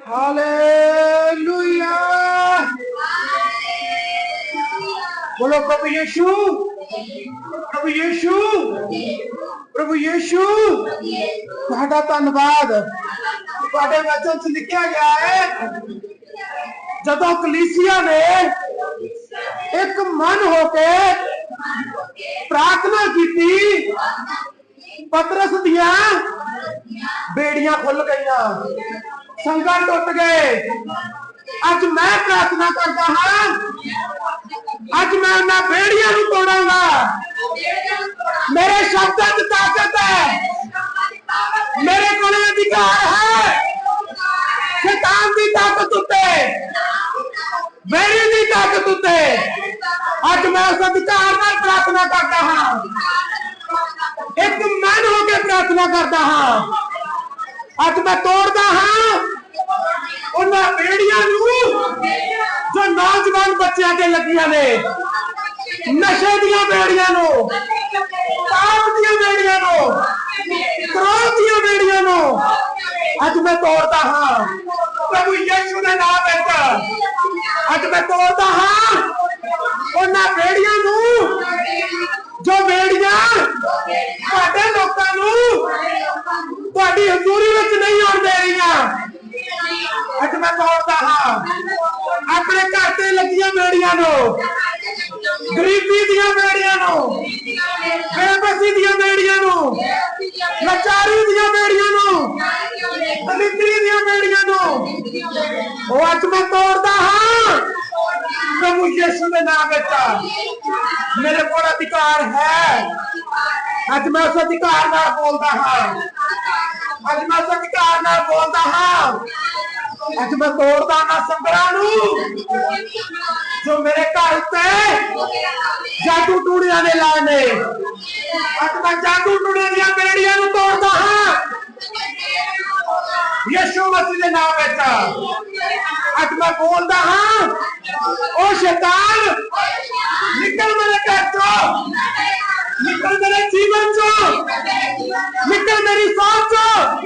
ਹਾਲੇਲੂਇਆ ਬੋਲੋ ਪ੍ਰਭੂ ਯੀਸ਼ੂ ਪ੍ਰਭੂ ਯੀਸ਼ੂ ਪ੍ਰਭੂ ਯੀਸ਼ੂ ਤੁਹਾਡਾ ਧੰਨਵਾਦ। ਤੁਹਾਡੇ ਵਚਨ 'ਚ ਲਿਖਿਆ ਗਿਆ ਹੈ। ਜਦੋਂ ਕਲੀਸਿਆ ਨੇ ਇੱਕ ਮਨ ਹੋ ਕੇ ਪ੍ਰਾਰਥਨਾ ਕੀਤੀ ਪਤਰਸ ਦੀਆਂ ਬੇੜੀਆਂ ਖੁੱਲ ਗਈਆਂ ਸੰਗਲ ਟੁੱਟ ਗਏ ਅੱਜ ਮੈਂ ਪ੍ਰਾਰਥਨਾ ਕਰਦਾ ਹਾਂ ਅੱਜ ਮੈਂ ਉਹਨਾਂ ਬੇੜੀਆਂ ਨੂੰ ਤੋੜਾਂਗਾ ਮੇਰੇ ਸ਼ਬਦਾਂ 'ਚ ਤਾਕਤ ਹੈ ਮੇਰੇ ਕੋਲ ਅਧਿਕਾਰ ਹੈ ਸ਼ੈਤਾਨ ਦੀ ਤਾਕਤ ਉੱਤੇ ਮੇਰੀ ਦੀ ਤਾਕਤ ਉੱਤੇ ਅੱਜ ਮੈਂ ਉਸ ਅਧਿਕਾਰ ਨਾਲ ਪ੍ਰਾਰਥਨਾ ਕਰਦਾ ਹਾਂ ਇੱਕ ਮਨ ਹੋ ਕੇ ਪ੍ਰਾਰਥਨਾ ਕਰਦਾ ਹਾਂ ਅੱਜ ਮੈਂ ਤੋੜਦਾ ਹਾਂ ਉਹਨਾਂ ਬੇੜੀਆਂ ਨੂੰ ਜੋ ਨੌਜਵਾਨ ਬੱਚਿਆਂ ਤੇ ਲੱਗੀਆਂ ਨੇ ਨਸ਼ੇ ਦੀਆਂ ਬੇੜੀਆਂ ਨੂੰ ਪਾਪ ਦੀਆਂ ਬੇੜੀਆਂ ਨੂੰ ਕ੍ਰੋਧ ਦੀਆਂ ਬੇੜੀਆਂ ਨੂੰ ਅੱਜ ਮੈਂ ਤੋੜਦਾ ਹਾਂ ਪ੍ਰਭੂ ਯਿਸੂ ਦੇ ਨਾਮ ਵਿੱਚ ਅੱਜ ਮੈਂ ਤੋੜਦਾ ਹਾਂ। ਉਹਨਾਂ ਬੇੜੀਆਂ ਉਸ ਨਾਲ ਬੋਲਦਾ ਹਾਂ। ਅੱਜ ਮੈਂ ਉਸ ਨਾਲ ਬੋਲਦਾ ਹਾਂ। ਅੱਜ ਮੈਂ ਤੋੜਦਾ ਨਾ ਸੰਗਰਾਂ ਨੂੰ। ਜੋ ਮੇਰੇ ਘਰ ਤੇ ਜਾਦੂ ਟੂੜੀਆਂ ਨੇ ਲਾਏ ਨੇ। ਅੱਜ ਮੈਂ ਜਾਦੂ ਟੂੜੀਆਂ ਦੀਆਂ ਬੇੜੀਆਂ ਨੂੰ ਤੋੜਦਾ ਹਾਂ। ਯਿਸੂ ਮਸੀਹ ਦੇ ਨਾਮ ਵਿੱਚ। ਅੱਜ ਮੈਂ ਬੋਲਦਾ ਹਾਂ ਉਹ ਸ਼ੈਤਾਨ, ਨਿਕਲ ਮੇਰੇ ਘਰ ਚੋਂ। ਨਿਕਲ ਮੇਰੇ ਜੀਵਨ ਚੋਂ ਨਿਕਲ ਮੇਰੀ ਸੋਚ ਚੋਂ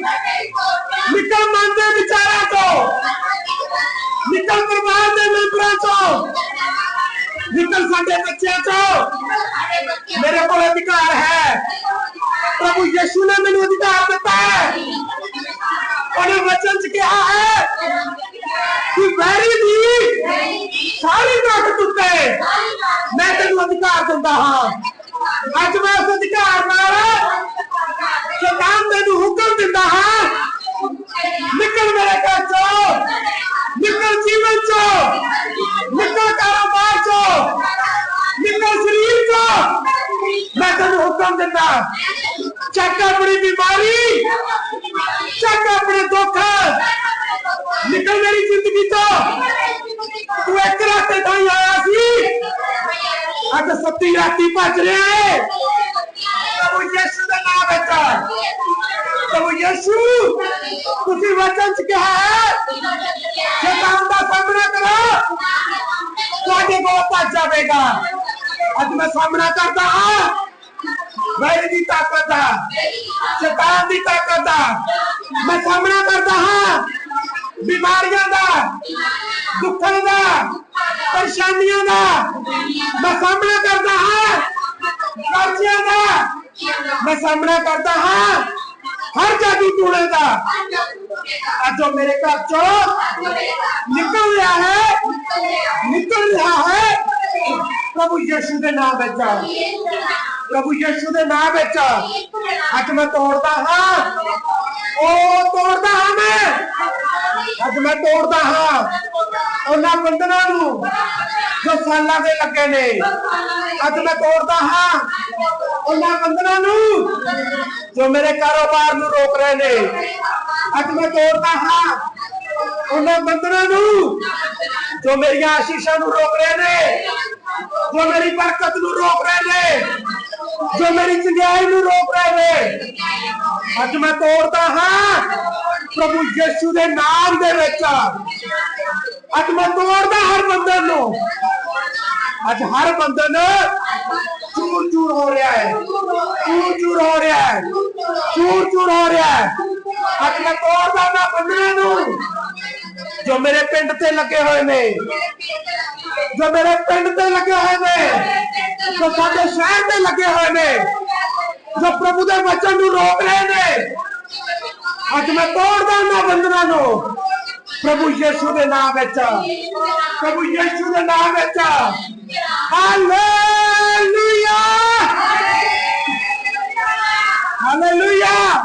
ਨਿਕਲ ਮਨ ਦੇ ਵਿਚਾਰਾਂ ਤੋਂ ਨਿਕਲ ਪਰਿਵਾਰ ਦੇ ਮੈਂਬਰਾਂ ਚੋਂ ਨਿਕਲ ਸਾਡੇ ਬੱਚਿਆਂ ਚੋਂ ਮੇਰੇ ਕੋਲ ਅਧਿਕਾਰ ਹੈ ਪ੍ਰਭੂ ਯਿਸੂ ਨੇ ਮੈਨੂੰ ਅਧਿਕਾਰ ਦਿੱਤਾ ਹੈ ਉਹਨੇ ਵਚਨ ਚ ਕਿਹਾ ਹੈ ਕਿ ਵੈਰੀ ਦੀ ਸਾਰੀ ਤਾਕਤ ਉੱਤੇ ਮੈਂ ਤੈਨੂੰ ਅਧਿਕਾਰ ਦਿੰਦਾ ਹਾਂ ਅੱਜ ਮੈਂ ਉਸ ਅਧਿਕਾਰ ਨਾਲ ਸ਼ੈਤਾਨ ਤੈਨੂੰ ਹੁਕਮ ਦਿੰਦਾ ਹਾਂ। ਨਿਕਲ ਮੇਰੇ ਘਰ ਚੋਂ। ਨਿਕਲ ਜੀਵਨ ਚੋਂ। ਨਿਕਲ ਕਾਰੋਬਾਰ ਚੋਂ। ਨਿਕਲ ਸਰੀਰ ਚੋਂ। ਮੈਂ ਤੈਨੂੰ ਹੁਕਮ ਦਿੰਦਾ। ਚੱਕ ਆਪਣੀ ਬਿਮਾਰੀ। ਚੱਕ ਆਪਣੇ ਦੁੱਖ। ਨਿਕਲ ਮੇਰੀ ਜ਼ਿੰਦਗੀ ਤੋਂ ਅੱਜ ਸੱਤੀ ਰਾਤੀ ਭੱਜ ਰਿਹਾ ਹੈ ਪ੍ਰਭੂ ਯਿਸੂ ਦਾ ਨਾਮ ਵਿੱਚ ਪ੍ਰਭੂ ਯਿਸੂ ਤੁਸੀਂ ਵਚਨ ਚ ਕਿਹਾ ਹੈ ਸ਼ੈਤਾਨ ਦਾ ਸਾਹਮਣਾ ਕਰੋ ਤੁਹਾਡੇ ਕੋਲ ਭੱਜ ਜਾਵੇਗਾ ਅੱਜ ਮੈਂ ਸਾਹਮਣਾ ਕਰਦਾ ਹਾਂ ਵੈਰੀ ਦੀ ਤਾਕਤ ਦਾ ਸ਼ੈਤਾਨ ਦੀ ਤਾਕਤ ਦਾ ਮੈਂ ਸਾਹਮਣਾ ਕਰਦਾ ਹਾਂ ਬਿਮਾਰੀਆਂ ਦਾ ਦੁੱਖਾਂ ਦਾ ਪਰੇਸ਼ਾਨੀਆਂ ਦਾ ਮੈਂ ਸਾਹਮਣਾ ਕਰਦਾ ਹਾਂ ਕਰਜ਼ਿਆਂ ਦਾ ਮੈਂ ਸਾਹਮਣਾ ਕਰਦਾ ਹਾਂ ਹਰ ਜਾਦੂ ਟੂਣੇ ਦਾ ਅੱਜ ਉਹ ਮੇਰੇ ਘਰ ਚੋਂ ਨਿਕਲ ਰਿਹਾ ਹੈ ਨਿਕਲ ਰਿਹਾ ਹੈ ਪ੍ਰਭੂ ਯਿਸੂ ਦੇ ਨਾਮ ਵਿੱਚ ਪ੍ਰਭੂ ਯਿਸੂ ਦੇ ਨਾਮ ਵਿੱਚ ਅੱਜ ਮੈਂ ਤੋੜਦਾ ਹਾਂ। ਉਹ ਤੋੜਦਾ ਹਾਂ ਮੈਂ। ਅੱਜ ਮੈਂ ਤੋੜਦਾ ਹਾਂ। ਉਹਨਾਂ ਬੰਧਨਾਂ ਨੂੰ ਜੋ ਸਾਲਾਂ ਦੇ ਲੱਗੇ ਨੇ। ਅੱਜ ਮੈਂ ਤੋੜਦਾ ਹਾਂ। ਉਹਨਾਂ ਬੰਧਨਾਂ ਨੂੰ ਜੋ ਮੇਰੇ ਕਾਰੋਬਾਰ ਨੂੰ ਰੋਕ ਰਹੇ ਨੇ। ਅੱਜ ਮੈਂ ਤੋੜਦਾ ਹਾਂ। ਉਹਨਾਂ ਬੰਧਨਾਂ ਨੂੰ ਜੋ ਮੇਰੀਆਂ ਆਸ਼ੀਸ਼ਾਂ ਨੂੰ ਰੋਕ ਰਹੇ ਨੇ, ਜੋ ਮੇਰੀ ਬਰਕਤ ਨੂੰ ਰੋਕ ਰਹੇ ਨੇ, ਜੋ ਮੇਰੀ ਚੰਗਿਆਈ ਨੂੰ ਰੋਕ ਰਹੇ ਨੇ, ਅੱਜ ਮੈਂ ਤੋੜਦਾ ਹਾਂ ਪ੍ਰਭੂ ਯਿਸੂ ਦੇ ਨਾਮ ਦੇ ਵਿੱਚ। ਅੱਜ ਮੈਂ ਤੋੜਦਾ ਹਰ ਬੰਧਨ ਨੂੰ। ਅੱਜ ਹਰ ਬੰਧਨ ਚੂਰ ਚੂਰ ਹੋ ਰਿਹਾ ਹੈ। ਚੂਰ ਚੂਰ ਹੋ ਰਿਹਾ ਹੈ। ਚੂਰ ਚੂਰ ਹੋ ਰਿਹਾ ਹੈ। ਅੱਜ ਮੈਂ ਤੋੜਦਾ ਨਾ ਬੰਧਨਾਂ ਨੂੰ। ਜੋ ਮੇਰੇ ਪਿੰਡ ਤੇ ਲੱਗੇ ਹੋਏ ਨੇ। ਜੋ ਮੇਰੇ ਪਿੰਡ ਤੇ ਲੱਗੇ ਹੋਏ ਨੇ। ਜੋ ਸਾਡੇ ਸ਼ਹਿਰ ਤੇ ਲੱਗੇ ਹੋਏ ਨੇ। ਜੋ ਪ੍ਰਭੂ ਦੇ ਵਚਨ ਨੂੰ ਰੋਕ ਰਹੇ ਨੇ। ਅੱਜ ਮੈਂ ਤੋੜਦਾ ਉਹਨਾਂ ਬੰਧਨਾਂ ਨੂੰ। ਪ੍ਰਭੂ ਯਿਸੂ ਦੇ ਨਾਮ ਵਿੱਚ। ਪ੍ਰਭੂ ਯਿਸੂ ਦੇ ਨਾਮ ਵਿੱਚ। Hallelujah. Hallelujah.